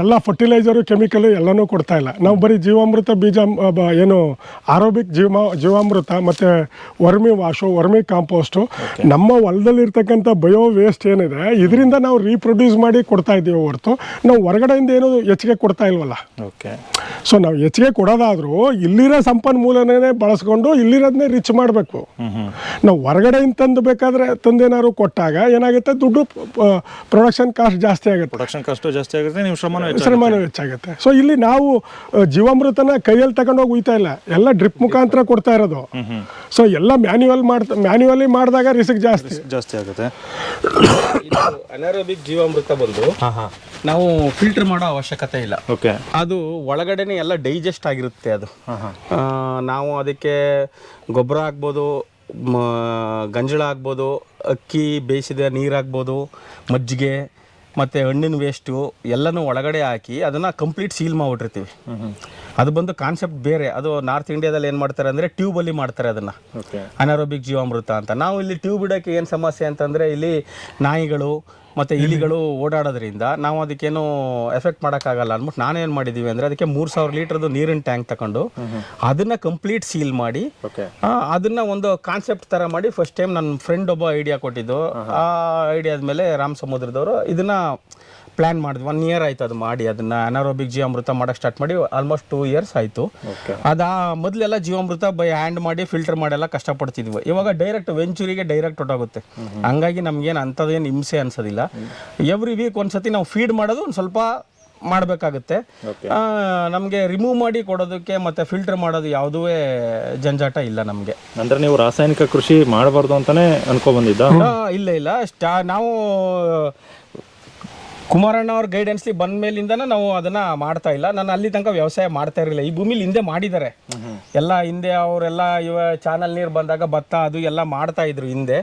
ಎಲ್ಲ ಫರ್ಟಿಲೈಸರು ಕೆಮಿಕಲು ಎಲ್ಲನೂ ಕೊಡ್ತಾ ಇಲ್ಲ. ನಾವು ಬರೀ ಜೀವಾಮೃತ ಬೀಜ ಏನು ಆರೋಬಿಕ್ ಜೀವ ಜೀವಾಮೃತ ಮತ್ತು ವರ್ಮಿ ವಾಶು ವರ್ಮಿ ಕಾಂಪೋಸ್ಟು ನಮ್ಮ ಹೊಲದಲ್ಲಿರ್ತಕ್ಕಂಥ ಬಯೋ ವೇಸ್ಟ್ ಏನಿದೆ ಇದರಿಂದ ನಾವು ರೀಪ್ರೊಡ್ಯೂಸ್ ಮಾಡಿ ಕೊಡ್ತಾ ಇದ್ದೀವಿ ಹೊರತು ನಾವು ಹೊರಗಡೆಯಿಂದ ಏನು ಹೆಚ್ಚಿಗೆ ಕೊಡ್ತಾ ಇಲ್ವಲ್ಲ. ಓಕೆ ಸೊ ನಾವು ಹೆಚ್ಚಿಗೆ ಕೊಡೋದಾದರೂ ಇಲ್ಲಿರೋ ಸಂಪನ್ಮೂಲನೇ ಬಳಸ್ಕೊಂಡು ಇಲ್ಲಿರೋದನ್ನೇ ರಿಚ್ ಮಾಡಬೇಕು. ನಾವು ಹೊರಗಡೆಯಿಂದ ತಂದು ಬೇಕಾದ್ರೆ ತಂದೇನಾದ್ರು ಕೊಟ್ಟಾಗ ಏನಾಗುತ್ತೆ? ದುಡ್ಡು ಪ್ರೊಡಕ್ಷನ್ ಕಾಸ್ಟ್ ಜಾಸ್ತಿ ಆಗುತ್ತೆ. ಪ್ರೊಡಕ್ಷನ್ ಕಾಸ್ಟ್ ಜಾಸ್ತಿ ಆಗುತ್ತೆ ನೀವು ಶ್ರಮಾನ ಶ್ರಮಾನ ಹೆಚ್ಚಾಗುತ್ತೆ. ಸೊ ಇಲ್ಲಿ ನಾವು ಜೀವಾಮೃತನ ಕೈಯಲ್ಲಿ ತಗೊಂಡೋಗಿ ಉಯ್ತಾ ಇಲ್ಲ. ಎಲ್ಲ ಡ್ರಿಪ್ ಮುಖಾಂತರ ಕೊಡ್ತಾ ಇರೋದು. ಸೊ ಎಲ್ಲ ಮ್ಯಾನ್ಯುವಲ್ ಮಾಡ್ತಾ ಮ್ಯಾನ್ಯುವಲಿ ಮಾಡಿದಾಗ ರಿಸ್ಕ್ ಜಾಸ್ತಿ. ಜಾಸ್ತಿ ಆಗುತ್ತೆ. ಅನಾರೋಬಿಕ್ ಜೀವಾಮೃತ ಬಂದು ನಾವು ಫಿಲ್ಟರ್ ಮಾಡೋ ಅವಶ್ಯಕತೆ ಇಲ್ಲ. ಓಕೆ ಅದು ಒಳಗಡೆನೆ ಎಲ್ಲ ಡೈಜೆಸ್ಟ್ ಆಗಿರುತ್ತೆ ಅದು. ನಾವು ಅದಕ್ಕೆ ಗೊಬ್ಬರ ಹಾಕ್ಬೋದು ಮ- ಗಂಜಳ ಆಗ್ಬೋದು ಅಕ್ಕಿ ಬೇಯಿಸಿದ ನೀರು ಹಾಕ್ಬೋದು ಮಜ್ಜಿಗೆ ಮತ್ತು ಹಣ್ಣಿನ ವೇಸ್ಟು ಎಲ್ಲನೂ ಒಳಗಡೆ ಹಾಕಿ ಅದನ್ನು ಕಂಪ್ಲೀಟ್ ಸೀಲ್ ಮಾಡಿಬಿಟ್ಟಿರ್ತೀವಿ. ಅದು ಬಂದು ಕಾನ್ಸೆಪ್ಟ್ ಬೇರೆ. ಅದು ನಾರ್ತ್ ಇಂಡಿಯಾದಲ್ಲಿ ಏನು ಮಾಡ್ತಾರೆ ಅಂದರೆ ಟ್ಯೂಬಲ್ಲಿ ಮಾಡ್ತಾರೆ ಅದನ್ನು. ಅನಾರೋಬಿಕ್ ಜೀವಾಮೃತ ಅಂತ. ನಾವು ಇಲ್ಲಿ ಟ್ಯೂಬ್ ಇಡೋಕ್ಕೆ ಏನು ಸಮಸ್ಯೆ ಅಂತಂದರೆ ಇಲ್ಲಿ ನಾಯಿಗಳು ಮತ್ತು ಇಲಿಗಳು ಓಡಾಡೋದ್ರಿಂದ ನಾವು ಅದಕ್ಕೇನು ಎಫೆಕ್ಟ್ ಮಾಡೋಕ್ಕಾಗಲ್ಲ ಅಂದ್ಬಿಟ್ಟು ನಾನೇನು ಮಾಡಿದ್ದೀವಿ ಅಂದರೆ ಅದಕ್ಕೆ ಮೂರು ಸಾವಿರ ಲೀಟ್ರದ್ದು ನೀರಿನ ಟ್ಯಾಂಕ್ ತಗೊಂಡು ಅದನ್ನು ಕಂಪ್ಲೀಟ್ ಸೀಲ್ ಮಾಡಿ ಅದನ್ನ ಒಂದು ಕಾನ್ಸೆಪ್ಟ್ ಥರ ಮಾಡಿ ಫಸ್ಟ್ ಟೈಮ್ ನನ್ನ ಫ್ರೆಂಡ್ ಒಬ್ಬ ಐಡಿಯಾ ಕೊಟ್ಟಿದ್ದು. ಆ ಐಡಿಯಾದ ಮೇಲೆ ರಾಮ್ ಸಮುದ್ರದವರು ಇದನ್ನ ಪ್ಲ್ಯಾನ್ ಮಾಡಿದ್ವಿ. ಒನ್ ಇಯರ್ ಆಯ್ತು ಅದು ಮಾಡಿ ಅದನ್ನ ಅನಾರೋಬಿಕ್ ಜೀವಾಮೃತ ಮಾಡೋಕ್ಕೆ ಸ್ಟಾರ್ಟ್ ಮಾಡಿ ಆಲ್ಮೋಸ್ಟ್ ಟೂ ಇಯರ್ಸ್ ಆಯಿತು. ಅದು ಮೊದಲೆಲ್ಲ ಜೀವಾಮೃತ ಬೈ ಹ್ಯಾಂಡ್ ಮಾಡಿ ಫಿಲ್ಟರ್ ಮಾಡೆಲ್ಲ ಕಷ್ಟಪಡ್ತಿದ್ವಿ. ಇವಾಗ ಡೈರೆಕ್ಟ್ ವೆಂಚೂರಿಗೆ ಡೈರೆಕ್ಟ್ ಹೊಟ್ಟೋಗುತ್ತೆ ಹಂಗಾಗಿ ನಮ್ಗೇನು ಅಂಥದ್ದೇನು ಹಿಂಸೆ ಅನ್ಸೋದಿಲ್ಲ. ಎವ್ರಿ ವೀಕ್ ಒಂದ್ಸತಿ ನಾವು ಫೀಡ್ ಮಾಡೋದು ಒಂದು ಸ್ವಲ್ಪ ಮಾಡಬೇಕಾಗುತ್ತೆ. ನಮಗೆ ರಿಮೂವ್ ಮಾಡಿ ಕೊಡೋದಕ್ಕೆ ಮತ್ತೆ ಫಿಲ್ಟರ್ ಮಾಡೋದು ಯಾವುದೂ ಜಂಜಾಟ ಇಲ್ಲ ನಮಗೆ. ಅಂದ್ರೆ ನೀವು ರಾಸಾಯನಿಕ ಕೃಷಿ ಮಾಡಬಾರ್ದು ಅಂತಾನೆ ಅನ್ಕೊ ಬಂದಿದ್ದ? ಇಲ್ಲ ಇಲ್ಲ. ಸ್ಟಾ ನಾವು ಕುಮಾರಣ್ಣ ಅವ್ರ ಗೈಡೆನ್ಸ್ಲಿ ಬಂದ ಮೇಲಿಂದನೇ ನಾವು ಅದನ್ನ ಮಾಡ್ತಾ ಇಲ್ಲ. ನಾನು ಅಲ್ಲಿ ತನಕ ವ್ಯವಸಾಯ ಮಾಡ್ತಾ ಇರಲಿಲ್ಲ. ಈ ಭೂಮಿಲಿ ಹಿಂದೆ ಮಾಡಿದ್ದಾರೆ. ಎಲ್ಲ ಹಿಂದೆ ಅವರೆಲ್ಲ ಇವ ಚಾನಲ್ ನೀರು ಬಂದಾಗ ಭತ್ತ ಅದು ಎಲ್ಲ ಮಾಡ್ತಾ ಇದ್ರು ಹಿಂದೆ.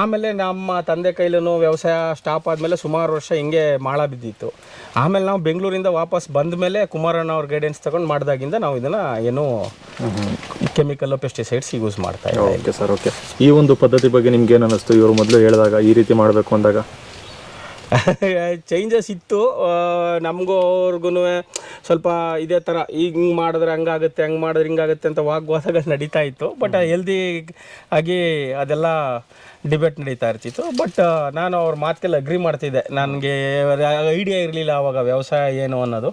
ಆಮೇಲೆ ನಮ್ಮ ತಂದೆ ಕೈಲೂ ವ್ಯವಸಾಯ ಸ್ಟಾಪ್ ಆದಮೇಲೆ ಸುಮಾರು ವರ್ಷ ಹಿಂಗೆ ಮಾಳ ಬಿದ್ದಿತ್ತು. ಆಮೇಲೆ ನಾವು ಬೆಂಗಳೂರಿಂದ ವಾಪಸ್ ಬಂದ ಮೇಲೆ ಕುಮಾರಣ್ಣ ಅವ್ರ ಗೈಡೆನ್ಸ್ ತಗೊಂಡು ಮಾಡಿದಾಗಿಂದ ನಾವು ಇದನ್ನ ಏನು ಕೆಮಿಕಲ್ ಪೆಸ್ಟಿಸೈಡ್ಸ್ ಯೂಸ್ ಮಾಡ್ತಾ ಇದ್ದೀವಿ ಸರ್ ಓಕೆ ಈ ಒಂದು ಪದ್ಧತಿ ಬಗ್ಗೆ ನಿಮ್ಗೆ ಏನು ಇವರು ಮೊದಲು ಹೇಳಿದಾಗ ಈ ರೀತಿ ಮಾಡಬೇಕು ಅಂದಾಗ? ಚೇಂಜಸ್ ಇತ್ತು. ನಮಗೂ ಅವ್ರಿಗೂ ಸ್ವಲ್ಪ ಇದೇ ಥರ ಈಗ ಹಿಂಗೆ ಮಾಡಿದ್ರೆ ಹಂಗಾಗುತ್ತೆ ಹಂಗೆ ಮಾಡಿದ್ರೆ ಹಿಂಗಾಗುತ್ತೆ ಅಂತ ವಾಗ್ವಾದಗಳು ನಡೀತಾ ಇತ್ತು. ಬಟ್ ಹೆಲ್ದಿ ಆಗಿ ಅದೆಲ್ಲ ಡಿಬೇಟ್ ನಡೀತಾ ಇರ್ತಿತ್ತು. ಬಟ್ ನಾನು ಅವ್ರ ಮಾತಿಗೆಲ್ಲ ಅಗ್ರಿ ಮಾಡ್ತಿದ್ದೆ. ನನಗೆ ಐಡಿಯಾ ಇರಲಿಲ್ಲ ಅವಾಗ ವ್ಯವಸಾಯ ಏನು ಅನ್ನೋದು.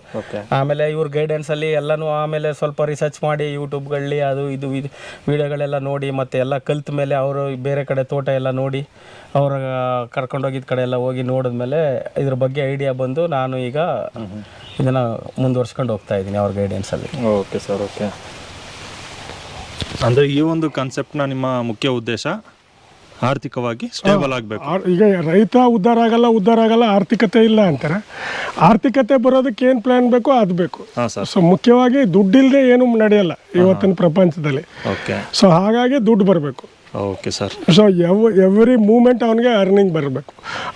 ಆಮೇಲೆ ಇವ್ರ ಗೈಡೆನ್ಸಲ್ಲಿ ಎಲ್ಲನೂ ಆಮೇಲೆ ಸ್ವಲ್ಪ ರಿಸರ್ಚ್ ಮಾಡಿ ಯೂಟ್ಯೂಬ್ಗಳಲ್ಲಿ ಅದು ಇದು ಇದು ವಿಡಿಯೋಗಳೆಲ್ಲ ನೋಡಿ ಮತ್ತು ಎಲ್ಲ ಕಲ್ತ ಮೇಲೆ ಅವರು ಬೇರೆ ಕಡೆ ತೋಟ ಎಲ್ಲ ನೋಡಿ ಅವ್ರ ಕರ್ಕೊಂಡೋಗಿದ್ದ ಕಡೆ ಎಲ್ಲ ಹೋಗಿ ನೋಡಿದ್ಮೇಲೆ ಇದ್ರ ಬಗ್ಗೆ ಐಡಿಯಾ ಬಂದು ನಾನು ಈಗ ಇದನ್ನು ಮುಂದುವರ್ಸ್ಕೊಂಡು ಹೋಗ್ತಾ ಇದ್ದೀನಿ ಅವ್ರ ಗೈಡೆನ್ಸಲ್ಲಿ ಓಕೆ ಸರ್ ಓಕೆ ಅಂದ್ರೆ ಈ ಒಂದು ಕಾನ್ಸೆಪ್ಟ್ನ ನಿಮ್ಮ ಮುಖ್ಯ ಉದ್ದೇಶ? ಆರ್ಥಿಕವಾಗಿ ಸ್ಟೇಬಲ್ ಆಗಬೇಕು. ಆರ್- ಈಗ ರೈತ ಉದ್ಧಾರ ಆಗಲ್ಲ ಉದ್ಧಾರ ಆಗಲ್ಲ ಆರ್ಥಿಕತೆ ಇಲ್ಲ ಅಂತಾರೆ. ಆರ್ಥಿಕತೆ ಬರೋದಕ್ಕೆ ಏನು ಪ್ಲಾನ್ ಬೇಕೋ ಅದು ಬೇಕು. ಹಾಂ ಸರ್ ಸೊ ಮುಖ್ಯವಾಗಿ ದುಡ್ಡಿಲ್ಲದೆ ಏನು ನಡೆಯಲ್ಲ ಇವತ್ತಿನ ಪ್ರಪಂಚದಲ್ಲಿ. ಓಕೆ ಸೊ ಹಾಗಾಗಿ ದುಡ್ಡು ಬರಬೇಕು. Okay sir so ev every moment ಅವನಿಗೆ ಅರ್ನಿಂಗ್ ಬರಬೇಕು.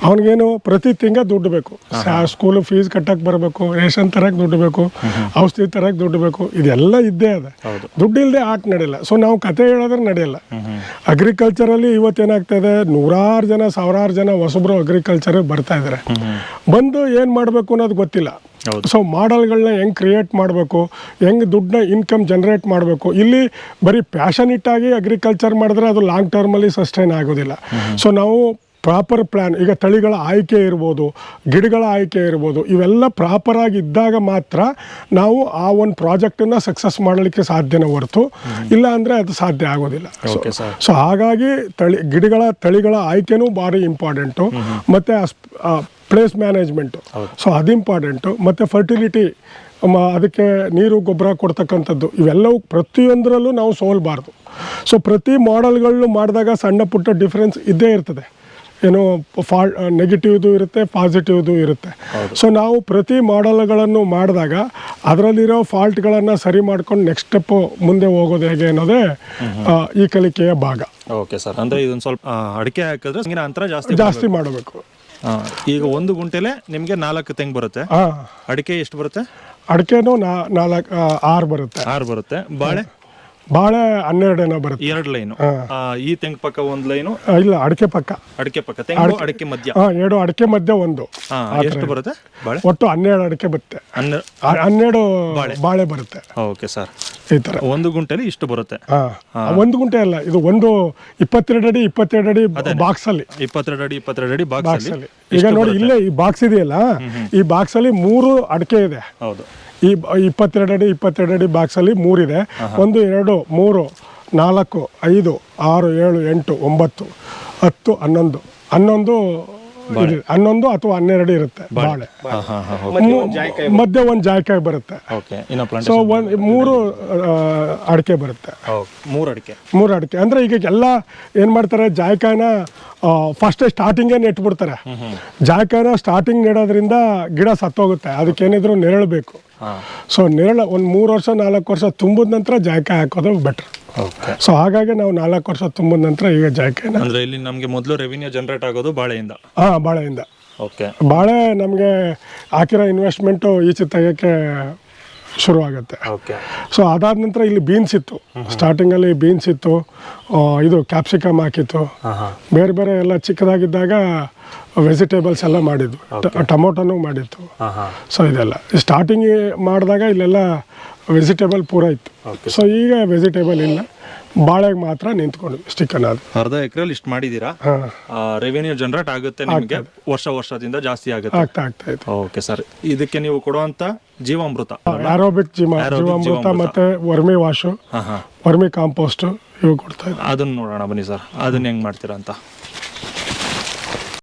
ಅವನಿಗೇನು ಪ್ರತಿ ತಿಂಗ ದುಡ್ಡು ಬೇಕು. ಸ್ಕೂಲ್ ಫೀಸ್ ಕಟ್ಟಕ್ಕೆ ಬರಬೇಕು ರೇಷನ್ ತರಕ್ಕೆ ದುಡ್ಡು ಬೇಕು ಔಷಧಿ ತರಕ್ಕೆ ದುಡ್ಡು ಬೇಕು ಇದೆಲ್ಲ ಇದ್ದೇ ಅದ. ದುಡ್ಡು ಇಲ್ಲದೆ ಆಟ ನಡೆಯಲ್ಲ. ಸೊ ನಾವು ಕತೆ ಹೇಳೋದ್ರೆ ನಡೆಯಲ್ಲ. ಅಗ್ರಿಕಲ್ಚರಲ್ಲಿ ಇವತ್ತೇನಾಗ್ತದೆ ನೂರಾರು ಜನ ಸಾವಿರಾರು ಜನ ಹೊಸಬ್ರು ಅಗ್ರಿಕಲ್ಚರ್ ಬರ್ತಾ ಇದ್ದಾರೆ ಬಂದು ಏನು ಮಾಡಬೇಕು ಅನ್ನೋದು ಗೊತ್ತಿಲ್ಲ. ಸೊ ಮಾಡಲ್ಗಳನ್ನ ಹೆಂಗೆ ಕ್ರಿಯೇಟ್ ಮಾಡಬೇಕು? ಹೆಂಗೆ ದುಡ್ಡನ್ನ ಇನ್ಕಮ್ ಜನರೇಟ್ ಮಾಡಬೇಕು? ಇಲ್ಲಿ ಬರೀ ಪ್ಯಾಷನ್ ಆಗಿ ಅಗ್ರಿಕಲ್ಚರ್ ಮಾಡಿದ್ರೆ ಅದು ಲಾಂಗ್ ಟರ್ಮಲ್ಲಿ ಸಸ್ಟೈನ್ ಆಗೋದಿಲ್ಲ. ಸೊ ನಾವು ಪ್ರಾಪರ್ ಪ್ಲ್ಯಾನ್ ಈಗ ತಳಿಗಳ ಆಯ್ಕೆ ಇರ್ಬೋದು ಗಿಡಗಳ ಆಯ್ಕೆ ಇರ್ಬೋದು ಇವೆಲ್ಲ ಪ್ರಾಪರಾಗಿ ಇದ್ದಾಗ ಮಾತ್ರ ನಾವು ಆ ಒಂದು ಪ್ರಾಜೆಕ್ಟನ್ನು ಸಕ್ಸಸ್ ಮಾಡಲಿಕ್ಕೆ ಸಾಧ್ಯನೇ ಹೊರತು ಇಲ್ಲ ಅಂದರೆ ಅದು ಸಾಧ್ಯ ಆಗೋದಿಲ್ಲ. ಸೊ ಹಾಗಾಗಿ ತಳಿ ಗಿಡಗಳ ತಳಿಗಳ ಆಯ್ಕೆನೂ ಭಾರಿ ಇಂಪಾರ್ಟೆಂಟು ಮತ್ತು ಪ್ಲೇಸ್ ಮ್ಯಾನೇಜ್ಮೆಂಟು ಸೊ ಅದು ಇಂಪಾರ್ಟೆಂಟು ಮತ್ತು ಫರ್ಟಿಲಿಟಿ ಅದಕ್ಕೆ ನೀರು ಗೊಬ್ಬರ ಕೊಡ್ತಕ್ಕಂಥದ್ದು ಇವೆಲ್ಲವೂ ಪ್ರತಿಯೊಂದರಲ್ಲೂ ನಾವು ಸೋಲ್ಬಾರ್ದು. ಸೊ ಪ್ರತಿ ಮಾಡೆಲ್ಗಳನ್ನು ಮಾಡಿದಾಗ ಸಣ್ಣ ಪುಟ್ಟ ಡಿಫ್ರೆನ್ಸ್ ಇದ್ದೇ ಇರ್ತದೆ. ಏನು ಫಾ ನೆಗೆಟಿವ್ದು ಇರುತ್ತೆ ಪಾಸಿಟಿವ್ದು ಇರುತ್ತೆ. ಸೊ ನಾವು ಪ್ರತಿ ಮಾಡೆಲ್ಗಳನ್ನು ಮಾಡಿದಾಗ ಅದರಲ್ಲಿರೋ ಫಾಲ್ಟ್ಗಳನ್ನು ಸರಿ ಮಾಡ್ಕೊಂಡು ನೆಕ್ಸ್ಟ್ ಸ್ಟೆಪ್ಪು ಮುಂದೆ ಹೋಗೋದು ಹೇಗೆ ಅನ್ನೋದೇ ಈ ಕಲಿಕೆಯ ಭಾಗ. ಓಕೆ ಸರ್ ಅಂದರೆ ಇದೊಂದು ಸ್ವಲ್ಪ ಅಡಿಕೆ ಹಾಕಿದ್ರೆ ಅಂತರ ಜಾಸ್ತಿ ಜಾಸ್ತಿ ಮಾಡಬೇಕು. ಆ, ಈಗ ಒಂದು ಗುಂಟೆಲೆ ನಿಮಗೆ ನಾಲ್ಕು ತೆಂಗು ಬರುತ್ತೆ. ಹಾಂ. ಅಡಿಕೆ ಎಷ್ಟು ಬರುತ್ತೆ? ಅಡಿಕೆನೂ ನಾಲ್ಕು ಆರು ಬರುತ್ತೆ. ಆರು ಬರುತ್ತೆ. ಬಾಳೆ? ಬಾಳೆ ಹನ್ನೆರಡು ಏನೋ ಬರುತ್ತೆ. ಎರಡು ಲೈನು. ಈ ತೆಂಗ್ ಪಕ್ಕ ಒಂದು ಲೈನು? ಇಲ್ಲ ಅಡಿಕೆ ಪಕ್ಕ. ಅಡಿಕೆ ಪಕ್ಕ. ತೆಂಗು ಅಡಿಕೆ ಮಧ್ಯ. ಹಾಂ ಎರಡು ಅಡಿಕೆ ಮಧ್ಯ ಒಂದು. ಹಾ ಎಷ್ಟು ಬರುತ್ತೆ ಬಾಳೆ? ಒಟ್ಟು ಹನ್ನೆರಡು ಅಡಿಕೆ ಬರುತ್ತೆ ಹನ್ನೆ ಆ, ಹನ್ನೆರಡು ಬಾಳೆ. ಬರುತ್ತೆ. Okay sir. ಈ ತರ ಒಂದು ಗುಂಟೆಲಿ ಇಷ್ಟು ಬರುತ್ತೆ. ಹಾ. ಒಂದು ಗುಂಟೆ ಅಲ್ಲ ಇದು ಒಂದು ಇಪ್ಪತ್ತೆರಡು ಅಡಿ ಇಪ್ಪತ್ತೆರಡು ಅಡಿ ಬಾಕ್ಸ್ ಅಲ್ಲಿ ಇಪ್ಪತ್ತೆರಡು ಅಡಿ ಇಪ್ಪತ್ತೆರಡು ಅಡಿ ಬಾಕ್ಸ್ ಅಲ್ಲಿ ಈಗ ನೋಡಿ ಇಲ್ಲೇ ಈ ಬಾಕ್ಸ್ ಇದೆಯಲ್ಲ ಈ ಬಾಕ್ಸ್ ಅಲ್ಲಿ ಮೂರು ಅಡಿಕೆ ಇದೆ. ಹೌದು. ಈ ಬ- ಇಪ್ಪತ್ತೆರಡು ಅಡಿ ಇಪ್ಪತ್ತೆರಡು ಅಡಿ ಬಾಕ್ಸಲ್ಲಿ ಮೂರಿದೆ. ಒಂದು ಎರಡು ಮೂರು ನಾಲ್ಕು ಐದು ಆರು ಏಳು ಎಂಟು ಒಂಬತ್ತು ಹತ್ತು ಹನ್ನೊಂದು. ಹನ್ನೊಂದು. ಹನ್ನೊಂದು ಅಥವಾ ಹನ್ನೆರಡು ಇರುತ್ತೆ ಬಾಳೆ. ಹಾ ಹಾ ಹಾ ಮಧ್ಯೆ ಒಂದು ಜಾಯ್ಕಾಯಿ ಬರುತ್ತೆ. ಓಕೆ ಇನ್ನು ಸೊ ಒಂದು ಮೂರು ಅಡಿಕೆ ಬರುತ್ತೆ. ಮೂರು ಅಡಿಕೆ. ಮೂರು ಅಡಿಕೆ. ಅಂದರೆ ಈಗ ಎಲ್ಲ ಏನು ಮಾಡ್ತಾರೆ ಜಾಯ್ಕಾಯಿನ ಫಸ್ಟೇ ಸ್ಟಾರ್ಟಿಂಗೇ ನೆಟ್ಬಿಡ್ತಾರೆ ಜಾಯ್ಕಾಯಿನ ಸ್ಟಾರ್ಟಿಂಗ್ ನೆಡೋದ್ರಿಂದ ಗಿಡ ಸತ್ತೋಗುತ್ತೆ. ಅದಕ್ಕೇನಿದ್ರು ನೆರಳು ಬೇಕು. ಸೊ ನೆರಳು ಒಂದು ಮೂರು ವರ್ಷ ನಾಲ್ಕು ವರ್ಷ ತುಂಬಿದ ನಂತರ ಜಾಕ ಹಾಕೋದು ಬೆಟ್ರ್ ಸೊ ಹಾಗಾಗಿ ನಾವು ನಾಲ್ಕು ವರ್ಷ ತುಂಬಿದ ನಂತರ ಈಗ ಜಾಯ್ಕಾಯಿನ ಅಂದ್ರೆ ಇಲ್ಲಿ ನಮಗೆ ಮೊದಲು ರೆವಿನ್ಯೂ ಜನರೇಟ್ ಆಗೋದು ಬಾಳೆಯಿಂದ. ಹಾಂ ಬಾಳೆಯಿಂದ. ಓಕೆ ಬಾಳೆ ನಮಗೆ ಹಾಕಿರೋ ಇನ್ವೆಸ್ಟ್ಮೆಂಟು ಈಚೆ ತೆಗೋಕ್ಕೆ ಶುರು ಆಗುತ್ತೆ ಸೊ ಅದಾದ ನಂತರ ಇಲ್ಲಿ ಬೀನ್ಸ್ ಇತ್ತು. ಸ್ಟಾರ್ಟಿಂಗಲ್ಲಿ ಬೀನ್ಸ್ ಇತ್ತು. ಇದು ಕ್ಯಾಪ್ಸಿಕಮ್ ಹಾಕಿತ್ತು. ಬೇರೆ ಬೇರೆ ಎಲ್ಲ ಚಿಕ್ಕದಾಗಿದ್ದಾಗ ವೆಜಿಟೇಬಲ್ಸ್ ಎಲ್ಲ ಮಾಡಿದ್ವು. ಟೊಮೊಟೊನೂ ಮಾಡಿತ್ತು. ಸೊ ಇದೆಲ್ಲ. ಸ್ಟಾರ್ಟಿಂಗ್ ಮಾಡಿದಾಗ ಇಲ್ಲೆಲ್ಲ ವೆಜಿಟೇಬಲ್ ಪೂರ ಇತ್ತು. ಸೊ ಈಗ ವೆಜಿಟೇಬಲ್ ಇಲ್ಲ. ಬಾಳೆಗೆ ಮಾತ್ರ ನಿಂತ್ಕೊಂಡ್ವಿ ಸ್ಟಿಕ್ ಅದು ಅರ್ಧ ಎಕರೆಲಿ ಲಿಸ್ಟ್ ಮಾಡಿದ್ದೀರಾ? ಆ ರೆವಿನ್ಯೂ ಜನರೇಟ್ ಆಗುತ್ತೆ ನಿಮಗೆ. ವರ್ಷ ವರ್ಷದಿಂದ ಜಾಸ್ತಿ ಆಗುತ್ತೆ. ಆಗ್ತಾ ಆಗ್ತಾ ಇತ್ತು ಓಕೆ ಸರ್ ಇದಕ್ಕೆ ನೀವು ಕೊಡುವಂತ ಜೀವಾಮೃತ. ಆರೋಬಿಕ್ ಜೀವ ಜೀವಾಮೃತ. ಮತ್ತೆ ವರ್ಮಿ ವಾಶು ವರ್ಮಿ ಕಾಂಪೋಸ್ಟ್ ಇವು ಕೊಡ್ತಾ ಅದನ್ನ ನೋಡೋಣ ಬನ್ನಿ ಸರ್ ಅದನ್ನ ಹೆಂಗ್ ಮಾಡ್ತೀರಾ ಅಂತ.